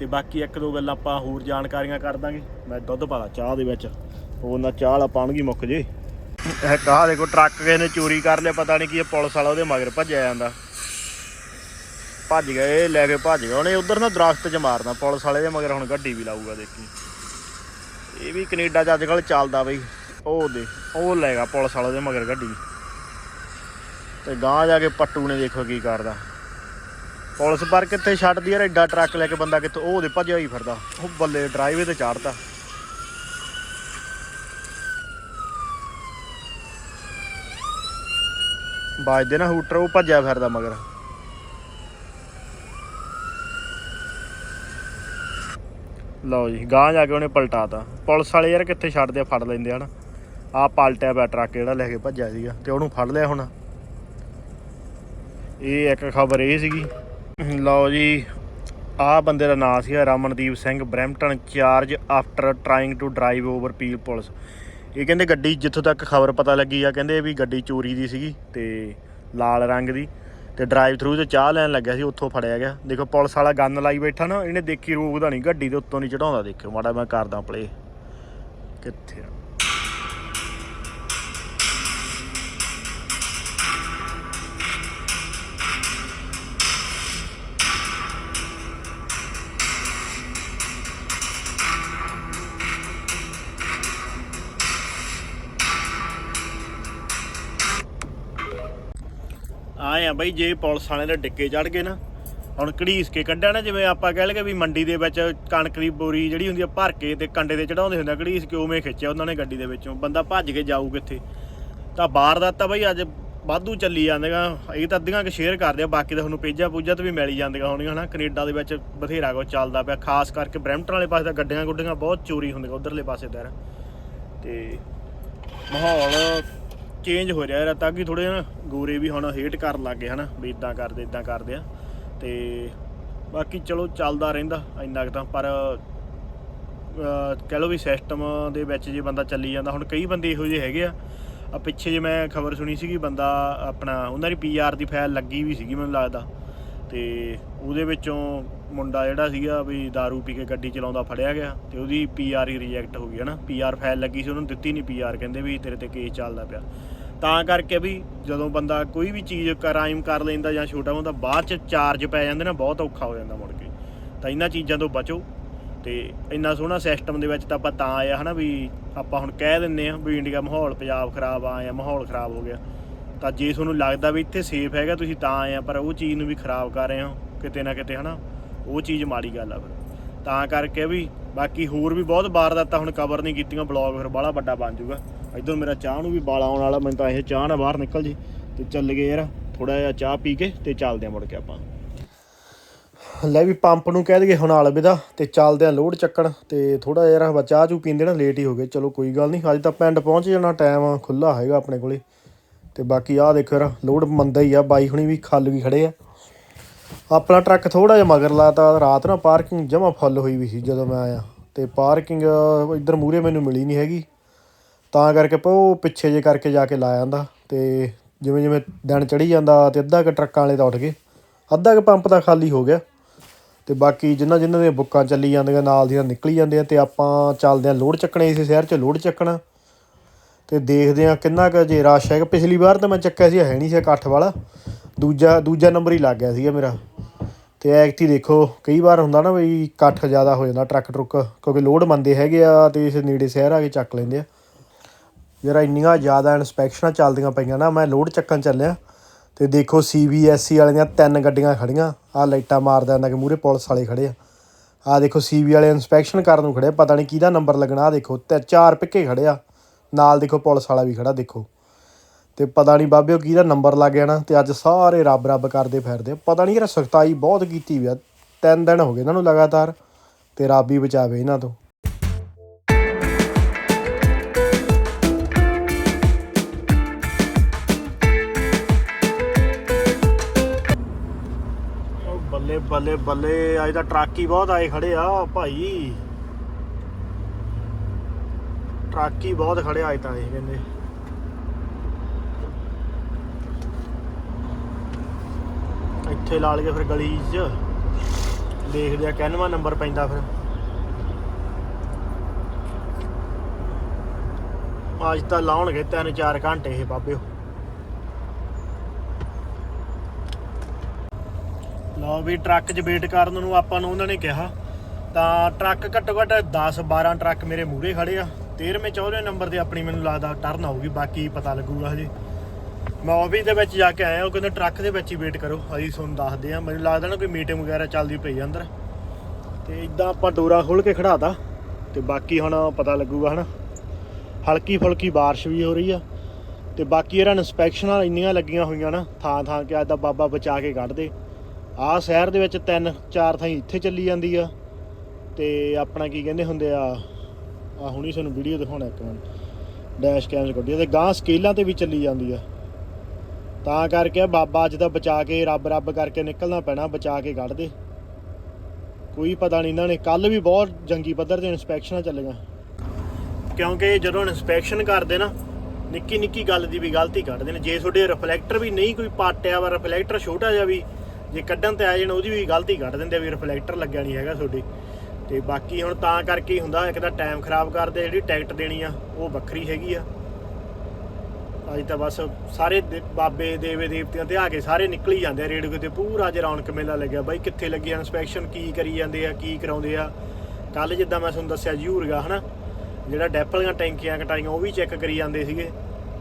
ਤੇ ਬਾਕੀ ਇੱਕ ਦੋ ਗੱਲਾਂ ਆਪਾਂ ਹੋਰ ਜਾਣਕਾਰੀਆਂ ਕਰ ਦਾਂਗੇ। ਮੈਂ ਦੁੱਧ ਪਾਲਾ ਚਾਹ ਦੇ ਵਿੱਚ। ਉਹ ਨਾ ਚਾਹ ਲਾ ਪਾਣਗੀ ਮੁੱਕ ਜੇ। ਇਹ ਕਾਹ ਦੇਖੋ, ਟਰੱਕ ਕਿਸੇ ਨੇ ਚੋਰੀ ਕਰ ਲਿਆ, ਪਤਾ ਨਹੀਂ ਕੀ ਇਹ ਪੁਲਿਸ ਵਾਲਾ ਉਹਦੇ ਮਗਰ ਭੱਜਿਆ ਜਾਂਦਾ। ਭੱਜ ਗਏ, ਲੈ ਕੇ ਭੱਜ ਗਏ। ਉਹਨੇ ਉਧਰ ਨਾ ਦਰਖਤ 'ਚ ਮਾਰਨਾ, ਪੁਲਿਸ ਵਾਲੇ ਦੇ ਮਗਰ ਹੁਣ ਗੱਡੀ ਵੀ ਲਾਊਗਾ, ਦੇਖੀ। ਇਹ ਵੀ ਕੈਨੇਡਾ 'ਚ ਅੱਜ ਕੱਲ ਚੱਲਦਾ ਬਈ। ਉਹ ਦੇ, ਉਹ ਲੈਗਾ ਪੁਲਿਸ ਵਾਲੇ ਦੇ ਮਗਰ ਗੱਡੀ। ਤੇ ਗਾਂ ਜਾ ਕੇ ਪੱਟੂ ਨੇ ਦੇਖੋ ਕੀ ਕਰਦਾ। ਪੁਲਿਸ ਪਰ ਕਿੱਥੇ ਛੱਡਦੀ ਯਾਰ, ਐਡਾ ਟਰੱਕ ਲੈ ਕੇ ਬੰਦਾ ਕਿੱਥੇ, ਉਹ ਦੇ ਭੱਜਿਆ ਹੀ ਫਿਰਦਾ। ਉਹ ਬੱਲੇ ਡਰਾਈਵੇ ਤੇ ਚੜਦਾ ਵੱਜਦੇ ਨਾ ਹੂਟਰ, ਉਹ ਭੱਜਿਆ ਫਿਰਦਾ ਮਗਰ। ਲਓ ਜੀ ਗਾਂ ਜਾ ਕੇ ਉਹਨੇ ਪਲਟਾਤਾ। ਪੁਲਿਸ ਵਾਲੇ ਯਾਰ ਕਿੱਥੇ ਛੱਡਦੇ ਆ, ਫੜ ਲੈਂਦੇ ਹਨ। ਆ ਪਲਟਿਆ ਪਿਆ ਟਰੱਕ ਜਿਹੜਾ ਲੈ ਕੇ ਭੱਜਿਆ ਸੀਗਾ, ਤੇ ਉਹਨੂੰ ਫੜ ਲਿਆ ਹੁਣ। ਇਹ ਇੱਕ ਖਬਰ ਇਹ ਸੀਗੀ ਲਓ ਜੀ, ਆਹ ਬੰਦੇ ਦਾ ਨਾਮ ਸੀਗਾ Ramandeep Singh Brampton charge after trying to drive over Peel police. ਇਹ ਕਹਿੰਦੇ ਗੱਡੀ ਜਿੱਥੋਂ ਤੱਕ ਖਬਰ ਪਤਾ ਲੱਗੀ ਆ, ਕਹਿੰਦੇ ਵੀ ਗੱਡੀ ਚੋਰੀ ਦੀ ਸੀਗੀ ਤੇ ਲਾਲ ਰੰਗ ਦੀ ਤੇ ਡਰਾਈਵ ਥਰੂ ਤੇ ਚਾਹ ਲੈਣ ਲੱਗਿਆ ਸੀ, ਉੱਥੋਂ ਫੜਿਆ ਗਿਆ। ਦੇਖੋ ਪੁਲਿਸ ਵਾਲਾ ਗੰਨ ਲਾਈ ਬੈਠਾ ਨਾ, ਇਹਨੇ ਦੇਖੀ ਰੋਕਦਾ ਨਹੀਂ, ਗੱਡੀ ਦੇ ਉੱਤੋਂ ਨਹੀਂ ਚੜਾਉਂਦਾ ਦੇਖਿਓ। ਮਾੜਾ ਮੈਂ ਕਰਦਾ ਪਲੇ ਕਿੱਥੇ ਆ? ਆ ਬਈ, ਜੇ ਪੁਲਿਸ ਵਾਲੇ ਦੇ ਡਿੱਕੇ ਚੜ ਗਏ ਨਾ, ਹੁਣ ਘੜੀਸ ਕੇ ਕੱਢਿਆ ਨਾ, ਜਿਵੇਂ ਆਪਾਂ ਕਹਿ ਲਗੇ ਵੀ ਮੰਡੀ ਦੇ ਵਿੱਚ ਕਣਕ ਦੀ ਬੋਰੀ ਜਿਹੜੀ ਹੁੰਦੀ ਆ, ਭਰ ਕੇ ਤੇ ਕੰਡੇ ਤੇ ਚੜਾਉਂਦੇ ਹੁੰਦੇ ਆ, ਘੜੀਸ ਕੇ ਉਵੇਂ ਖਿੱਚਿਆ ਉਹਨਾਂ ਨੇ ਗੱਡੀ ਦੇ ਵਿੱਚੋਂ। ਬੰਦਾ ਭੱਜ ਕੇ ਜਾਊ ਕਿੱਥੇ? ਤਾਂ ਵਾਰਦਾਤ ਤਾਂ ਬਈ ਅੱਜ ਵਾਧੂ ਚੱਲੀ ਜਾਂਦੇਗਾ ਇਹ ਤਾਂ ਅੱਧੀਆਂ ਕਿ ਸ਼ੇਅਰ ਕਰਦੇ ਆ, ਬਾਕੀ ਤਾਂ ਤੁਹਾਨੂੰ ਪੇਜਾਂ ਪੂਜਾ ਤੇ ਵੀ ਮਿਲ ਹੀ ਜਾਂਦੀਆਂ ਹੋਣਗੀਆਂ, ਹਨਾ? ਕੈਨੇਡਾ ਦੇ ਵਿੱਚ ਬਥੇਰਾ ਕੁਛ ਚੱਲਦਾ ਪਿਆ, ਖਾਸ ਕਰਕੇ ਬ੍ਰੈਂਪਟਨ ਵਾਲੇ ਪਾਸੇ ਤਾਂ ਗੱਡੀਆਂ ਗੁੱਡੀਆਂ ਬਹੁਤ ਚੋਰੀ ਹੁੰਦੀਆਂ, ਉਧਰਲੇ ਪਾਸੇ ਤਾਂ ਤੇ ਮਾਹੌਲ ਚੇਂਜ ਹੋ ਰਿਹਾ ਹੈ, ਤਾਂ ਕਿ ਥੋੜੇ ਨਾ ਗੋਰੇ ਵੀ ਹੁਣ ਹੇਟ ਕਰਨ ਲੱਗ ਲੱਗੇ ਹਨਾ, ਵੀ ਇਦਾਂ ਕਰਦੇ ਇਦਾਂ ਕਰਦੇ ਆ। ਤੇ ਬਾਕੀ ਚਲੋ ਚੱਲਦਾ ਰਹਿੰਦਾ, ਇੰਨਾ ਕੁ ਤਾਂ, ਪਰ, ਅਹ, ਕਹਿ ਲਓ ਵੀ ਸਿਸਟਮ ਦੇ ਵਿੱਚ ਜੇ ਬੰਦਾ ਚੱਲੀ ਜਾਂਦਾ, ਹੁਣ ਕਈ ਬੰਦੇ ਇਹੋ ਜਿਹੇ ਹੈਗੇ ਆ। ਆ ਪਿੱਛੇ ਜੇ ਮੈਂ ਖਬਰ ਸੁਣੀ ਸੀਗੀ, ਬੰਦਾ ਆਪਣਾ, ਉਹਨਾਂ ਦੀ ਪੀਆਰ ਦੀ ਫਾਈਲ ਲੱਗੀ ਵੀ ਸੀਗੀ, ਮੈਨੂੰ ਲੱਗਦਾ। ਤੇ ਉਹਦੇ ਵਿੱਚੋਂ ਮੁੰਡਾ ਜਿਹੜਾ ਸੀਗਾ ਵੀ दारू ਪੀ ਕੇ ਗੱਡੀ ਚਲਾਉਂਦਾ ਫੜਿਆ ਗਿਆ ਤੇ ਉਹਦੀ ਪੀਆਰ ਹੀ ਰਿਜੈਕਟ ਹੋ ਗਈ ਹਨਾ ਪੀਆਰ ਫਾਈਲ ਲੱਗੀ ਸੀ, ਉਹਨੂੰ ਦਿੱਤੀ ਨਹੀਂ ਪੀਆਰ ਕਹਿੰਦੇ ਵੀ ਤੇਰੇ ਤੇ ਕੇਸ ਚੱਲਦਾ ਪਿਆ। ਤਾਂ ਕਰਕੇ ਵੀ ਜਦੋਂ ਬੰਦਾ ਕੋਈ ਵੀ ਚੀਜ਼ ਕ੍ਰਾਈਮ ਕਰ ਲੈਂਦਾ ਜਾਂ ਛੋਟਾ ਹੁੰਦਾ, ਬਾਅਦ ਚ ਚਾਰਜ ਪੈ ਜਾਂਦੇ ਨਾ, ਬਹੁਤ ਔਖਾ ਹੋ ਜਾਂਦਾ ਮੁੜ ਕੇ। ਤਾਂ ਇਹਨਾਂ ਚੀਜ਼ਾਂ ਤੋਂ ਬਚੋ ਤੇ ਇੰਨਾ ਸੋਹਣਾ ਸਿਸਟਮ ਦੇ ਵਿੱਚ ਤਾਂ ਆਪਾਂ ਤਾਂ ਆਇਆ ਹਨਾ ਵੀ ਆਪਾਂ ਹੁਣ ਕਹਿ ਦਿੰਨੇ ਆ ਵੀ ਇੰਡੀਆ ਮਾਹੌਲ ਪੰਜਾਬ ਖਰਾਬ ਆ ਜਾਂ ਮਾਹੌਲ ਖਰਾਬ ਹੋ ਗਿਆ। ਤਾਂ ਜੇ ਤੁਹਾਨੂੰ ਲੱਗਦਾ ਵੀ ਇੱਥੇ ਸੇਫ ਹੈਗਾ, ਤੁਸੀਂ ਤਾਂ ਆਏ ਆ, ਪਰ ਉਹ ਚੀਜ਼ ਨੂੰ ਵੀ ਖਰਾਬ ਕਰ ਰਹੇ ਹੋ, ਕਿਤੇ ਨਾ ਕਿਤੇ ਹਨਾ ਉਹ ਚੀਜ਼ ਮਾੜੀ ਗੱਲ ਆ ਫਿਰ। ਤਾਂ ਕਰਕੇ ਵੀ ਬਾਕੀ ਹੋਰ ਵੀ ਬਹੁਤ ਵਾਰਦਾਤਾਂ ਹੁਣ ਕਵਰ ਨਹੀਂ ਕੀਤੀਆਂ ਬਲੌਗ ਫਿਰ ਬਾਹਲਾ ਵੱਡਾ ਬਣ ਜਾਊਗਾ। ਇਧਰ ਮੇਰਾ ਚਾਹ ਨੂੰ ਵੀ ਬਾਲ ਆਉਣ ਵਾਲਾ, ਮੈਨੂੰ ਤਾਂ ਇਹ ਚਾਹ ਨਾ ਬਾਹਰ ਨਿਕਲ ਜੀ। ਤੇ ਚੱਲ ਗਏ ਯਾਰ ਥੋੜਾ ਜਿਹਾ ਚਾਹ ਪੀ ਕੇ ਤੇ ਚੱਲਦੇ ਆ ਮੁੜ ਕੇ ਆਪਾਂ। ਲੈ ਵੀ ਪੰਪ ਨੂੰ ਕਹਿ ਦਈਏ ਹੁਣ ਆਲਵੇ ਤੇ ਚੱਲਦੇ ਆ ਲੋਡ ਚੱਕਣ। ਤੇ ਥੋੜਾ ਯਾਰ ਆਪਾਂ ਚਾਹ ਚੂ ਪੀਂਦੇ ਨਾ ਲੇਟ ਹੀ ਹੋ ਗਏ। ਚਲੋ ਕੋਈ ਗੱਲ ਨਹੀਂ, ਅੱਜ ਤਾਂ ਪਿੰਡ ਪਹੁੰਚ ਜਾਣਾ ਟਾਈਮ ਖੁੱਲਾ ਹੈਗਾ ਆਪਣੇ ਕੋਲੇ। ਤੇ ਬਾਕੀ ਆਹ ਦੇਖੋ ਯਾਰ, ਲੋਡ ਮੰਦਾ ਹੀ ਆ, ਬਾਈ ਹੁਣੀ ਵੀ ਖੱਲ ਵੀ ਖੜੇ ਆ। ਆਪਣਾ ਟਰੱਕ ਥੋੜਾ ਜਿਹਾ ਮਗਰ ਲਾਤਾ, ਰਾਤ ਨਾ ਪਾਰਕਿੰਗ ਜਮਾ ਫੁੱਲ ਹੋਈ ਵੀ ਸੀ ਜਦੋਂ ਮੈਂ ਆਇਆ। ਤੇ ਪਾਰਕਿੰਗ ਇੱਧਰ ਮੂਰੇ ਮੈਨੂੰ ਮਿਲੀ ਨਹੀਂ ਹੈਗੀ। ਤਾਂ ਕਰਕੇ ਆਪਾਂ ਉਹ ਪਿੱਛੇ ਜੇ ਕਰਕੇ ਜਾ ਕੇ ਲਾ ਜਾਂਦਾ ਤੇ ਜਿਵੇਂ ਜਿਵੇਂ ਦਿਨ ਚੜੀ ਜਾਂਦਾ ਤੇ ਅੱਧਾ ਕੁ ਟਰੱਕਾਂ ਵਾਲੇ ਤਾਂ ਉੱਠ ਗਏ। ਅੱਧਾ ਕੁ ਪੰਪ ਤਾਂ ਖਾਲੀ ਹੋ ਗਿਆ। ਤੇ ਬਾਕੀ ਜਿਨ੍ਹਾਂ ਜਿਨ੍ਹਾਂ ਦੀਆਂ ਬੁੱਕਾਂ ਚੱਲੀ ਜਾਂਦੀਆਂ, ਨਾਲ ਦੀਆਂ ਨਿਕਲੀ ਜਾਂਦੀਆਂ ਤੇ ਆਪਾਂ ਚੱਲਦੇ ਆ ਲੋਡ ਚੱਕਣੇ ਇਸੇ ਸ਼ਹਿਰ 'ਚ ਲੋਡ ਚੱਕਣਾ। ਤੇ ਦੇਖਦੇ ਆ ਕਿੰਨਾ ਕੁ ਜੇ ਰਸ਼ ਹੈਗਾ। ਪਿਛਲੀ ਵਾਰ ਤਾਂ ਮੈਂ ਚੱਕਿਆ ਸੀ, ਹੈ ਨਹੀਂ ਸੀ ਇਕੱਠ ਵਾਲਾ। ਦੂਜਾ ਦੂਜਾ ਨੰਬਰ ਹੀ ਲੱਗ ਗਿਆ ਸੀਗਾ ਮੇਰਾ। ਤੇ ਐਕਟੀ ਦੇਖੋ, ਕਈ ਵਾਰ ਹੁੰਦਾ ਨਾ ਵੀ ਇਕੱਠ ਜ਼ਿਆਦਾ ਹੋ ਜਾਂਦਾ ਟਰੱਕ ਟਰੁੱਕ, ਕਿਉਂਕਿ ਲੋਡ ਮੰਦੇ ਹੈਗੇ ਆ ਤੇ ਇਸ ਨੇੜੇ ਸ਼ਹਿਰ ਆ ਕੇ ਚੱਕ ਲੈਂਦੇ ਆ। ਯਾਰ ਇੰਨੀਆਂ ਜ਼ਿਆਦਾ ਇਨਸਪੈਕਸ਼ਨਾਂ ਚੱਲਦੀਆਂ ਪਈਆਂ ਨਾ, ਮੈਂ ਲੋਡ ਚੱਕਣ ਚੱਲਿਆ। ਤੇ ਦੇਖੋ ਸੀਬੀਐਸਈ ਵਾਲੀਆਂ ਤਿੰਨ ਗੱਡੀਆਂ ਖੜੀਆਂ ਆ ਲਾਈਟਾਂ ਮਾਰਦਾ ਇਹਨਾਂ ਕਿ ਮੂਰੇ ਪੁਲਿਸ ਵਾਲੇ ਖੜੇ ਆ। ਆ ਦੇਖੋ ਸੀਬੀ ਵਾਲੇ ਇਨਸਪੈਕਸ਼ਨ ਕਰਨ ਨੂੰ ਖੜੇ ਪਤਾ ਨਹੀਂ ਕਿਹਦਾ ਨੰਬਰ ਲੱਗਣਾ ਆ ਦੇਖੋ ਤੇ ਚਾਰ ਪਿੱਕੇ ਖੜੇ ਆ। ਨਾਲ ਦੇਖੋ ਪੁਲਿਸ ਵਾਲਾ ਵੀ ਖੜਾ, ਦੇਖੋ। ਤੇ ਪਤਾ ਨਹੀਂ ਬਾਬਿਓ ਕਿਹਦਾ ਨੰਬਰ ਲੱਗ ਜਾਣਾ ਤੇ ਅੱਜ ਸਾਰੇ ਰੱਬ ਰੱਬ ਕਰਦੇ ਫਿਰਦੇ ਪਤਾ ਨਹੀਂ ਯਾਰ, ਸਖਤਾਈ ਬਹੁਤ ਕੀਤੀ ਵੀ ਆ। ਤਿੰਨ ਦਿਨ ਹੋ ਗਏ ਇਹਨਾਂ ਨੂੰ ਲਗਾਤਾਰ, ਤੇ ਰੱਬ ਹੀ ਬਚਾਵੇ ਇਹਨਾਂ ਤੋਂ। ਬੱਲੇ ਬੱਲੇ ਬੱਲੇ, ਅੱਜ ਤਾਂ ਟਰੱਕ ਹੀ ਬਹੁਤ ਆਏ ਖੜੇ ਆ, ਭਾਈ। ਟਰੱਕ ਹੀ ਬਹੁਤ ਖੜੇ ਆ ਅੱਜ ਤਾਂ ਇਹ ਕਹਿੰਦੇ। ਇੱਥੇ ਲਾ ਲਈਏ ਫਿਰ ਗਲੀ 'ਚ। ਦੇਖਦੇ ਆ ਕਿੰਨਵਾਂ ਨੰਬਰ ਪੈਂਦਾ ਫਿਰ। ਅੱਜ ਤਾਂ ਲਾਉਣਗੇ 3-4 ਘੰਟੇ ਇਹ ਬਾਬਿਓ ਲਓ ਵੀ ਟਰੱਕ 'ਚ ਵੇਟ ਕਰਨ ਨੂੰ ਆਪਾਂ ਨੂੰ ਉਹਨਾਂ ਨੇ ਕਿਹਾ। ਤਾਂ ਟਰੱਕ ਘੱਟੋ ਘੱਟ 10 12 ਟਰੱਕ ਮੇਰੇ ਮੂਹਰੇ ਖੜੇ ਆ। 13ਵੇਂ 14ਵੇਂ ਨੰਬਰ ਤੇ ਆਪਣੀ ਮੈਨੂੰ ਲੱਗਦਾ ਟਰਨ ਆਊਗੀ, ਬਾਕੀ ਪਤਾ ਲੱਗੂਗਾ ਹਜੇ। ਮੈਂ ਆਫਿਸ ਦੇ ਵਿੱਚ ਜਾ ਕੇ ਆਇਆ, ਉਹ ਕਹਿੰਦੇ ਟਰੱਕ ਦੇ ਵਿੱਚ ਹੀ ਵੇਟ ਕਰੋ, ਅਸੀਂ ਤੁਹਾਨੂੰ ਦੱਸਦੇ ਆ ਮੈਨੂੰ ਲੱਗਦਾ ਨਾ ਕੋਈ ਮੀਟਿੰਗ ਵਗੈਰਾ ਚੱਲਦੀ ਪਈ ਆ ਅੰਦਰ। ਤੇ ਇਦਾਂ ਆਪਾਂ ਡੋਰਾ ਖੋਲ ਕੇ ਖੜਾਤਾ ਤੇ ਬਾਕੀ ਹੁਣ ਪਤਾ ਲੱਗੂਗਾ ਹਨਾ। ਹਲਕੀ ਫੁਲਕੀ ਬਾਰਿਸ਼ ਵੀ ਹੋ ਰਹੀ ਆ, ਤੇ ਬਾਕੀ ਇਹਨਾਂ ਇਨਸਪੈਕਸ਼ਨਾਂ ਇੰਨੀਆਂ ਲੱਗੀਆਂ ਹੋਈਆਂ ਨਾ ਥਾਂ ਥਾਂ ਕਿ ਅੱਜ ਦਾ ਬਾਬਾ ਬਚਾ ਕੇ ਕੱਢਦੇ ਆਹ ਸ਼ਹਿਰ ਦੇ ਵਿੱਚ ਤਿੰਨ, ਚਾਰ ਥਾਂ ਇੱਥੇ ਚੱਲੀ ਜਾਂਦੀ ਆ, ਤੇ ਆਪਣਾ ਕੀ ਕਹਿੰਦੇ ਹੁੰਦੇ ਆ ਆ, ਹੁਣੀ ਤੁਹਾਨੂੰ ਵੀਡੀਓ ਦਿਖਾਉਣਾ ਇੱਕ ਮਿੰਟ। ਡੈਸ਼ ਕੈਮਸ ਕੱਢੀ ਆ। ਤੇ ਗਾਂ ਸਕੇਲਾਂ ਤੇ ਵੀ ਚੱਲੀ ਜਾਂਦੀ ਆ। ਤਾਂ ਕਰਕੇ ਬਾਬਾ ਅੱਜ ਦਾ ਬਚਾ ਕੇ ਰੱਬ ਰੱਬ ਕਰਕੇ ਨਿਕਲਣਾ ਪੈਣਾ, ਬਚਾ ਕੇ ਕੱਢ ਦੇ। ਕੋਈ ਪਤਾ ਨਹੀਂ ਇਹਨਾਂ ਨੇ ਕੱਲ ਵੀ ਬਹੁਤ ਜੰਗੀ ਪੱਧਰ ਤੇ ਇਨਸਪੈਕਸ਼ਨਾਂ ਚੱਲੀਆਂ। ਕਿਉਂਕਿ ਜਦੋਂ ਇਨਸਪੈਕਸ਼ਨ ਕਰਦੇ ਨਾ, ਨਿੱਕੀ ਨਿੱਕੀ ਗੱਲ ਦੀ ਵੀ ਗਲਤੀ ਕੱਢਦੇ ਨੇ। ਜੇ ਤੁਹਾਡੇ ਰਿਫਲੈਕਟਰ ਵੀ ਨਹੀਂ ਕੋਈ ਪਾਟਿਆ ਵਾ ਰਿਫਲੈਕਟਰ ਛੋਟਾ ਜਿਹਾ ਵੀ, ਜੇ ਕੱਢਣ ਤੇ ਆ ਜਾਣ ਉਹਦੀ ਵੀ ਗਲਤੀ ਕੱਢ ਦਿੰਦੇ ਆ ਵੀ ਰਿਫਲੈਕਟਰ ਲੱਗਿਆ ਨਹੀਂ ਹੈਗਾ ਤੁਹਾਡੇ। ਤੇ ਬਾਕੀ ਹੁਣ ਤਾਂ ਕਰਕੇ ਹੀ ਹੁੰਦਾ, ਇੱਕ ਤਾਂ ਟਾਈਮ ਖਰਾਬ ਕਰਦੇ ਜਿਹੜੀ ਟਿਕਟ ਦੇਣੀ ਆ, ਉਹ ਵੱਖਰੀ ਹੈਗੀ ਆ। ਅੱਜ ਤਾਂ ਬਸ ਸਾਰੇ ਦੇ- ਬਾਬੇ, ਦੇਵੇ, ਦੇਵਤਿਆਂ ਤੇ ਆ ਕੇ ਸਾਰੇ ਨਿਕਲ ਹੀ ਜਾਂਦੇ ਆ ਰੇਡੀਓ ਤੇ, ਪੂਰਾ ਅੱਜ ਰੌਣਕ ਮੇਲਾ ਲੱਗਿਆ। ਬਾਈ ਕਿੱਥੇ ਲੱਗੀ ਇਨਸਪੈਕਸ਼ਨ ਕੀ ਕਰੀ ਜਾਂਦੇ ਆ, ਕੀ ਕਰਾਉਂਦੇ ਆ? ਕੱਲ ਜਿੱਦਾਂ ਮੈਂ ਤੁਹਾਨੂੰ ਦੱਸਿਆ ਜੂਰਗਾ ਹਨਾ? ਜਿਹੜਾ ਡੈਪਲ ਦੀਆਂ ਟੈਂਕੀਆਂ ਕਟਾਈਆਂ, ਉਹ ਵੀ ਚੈੱਕ ਕਰੀ ਜਾਂਦੇ ਸੀਗੇ।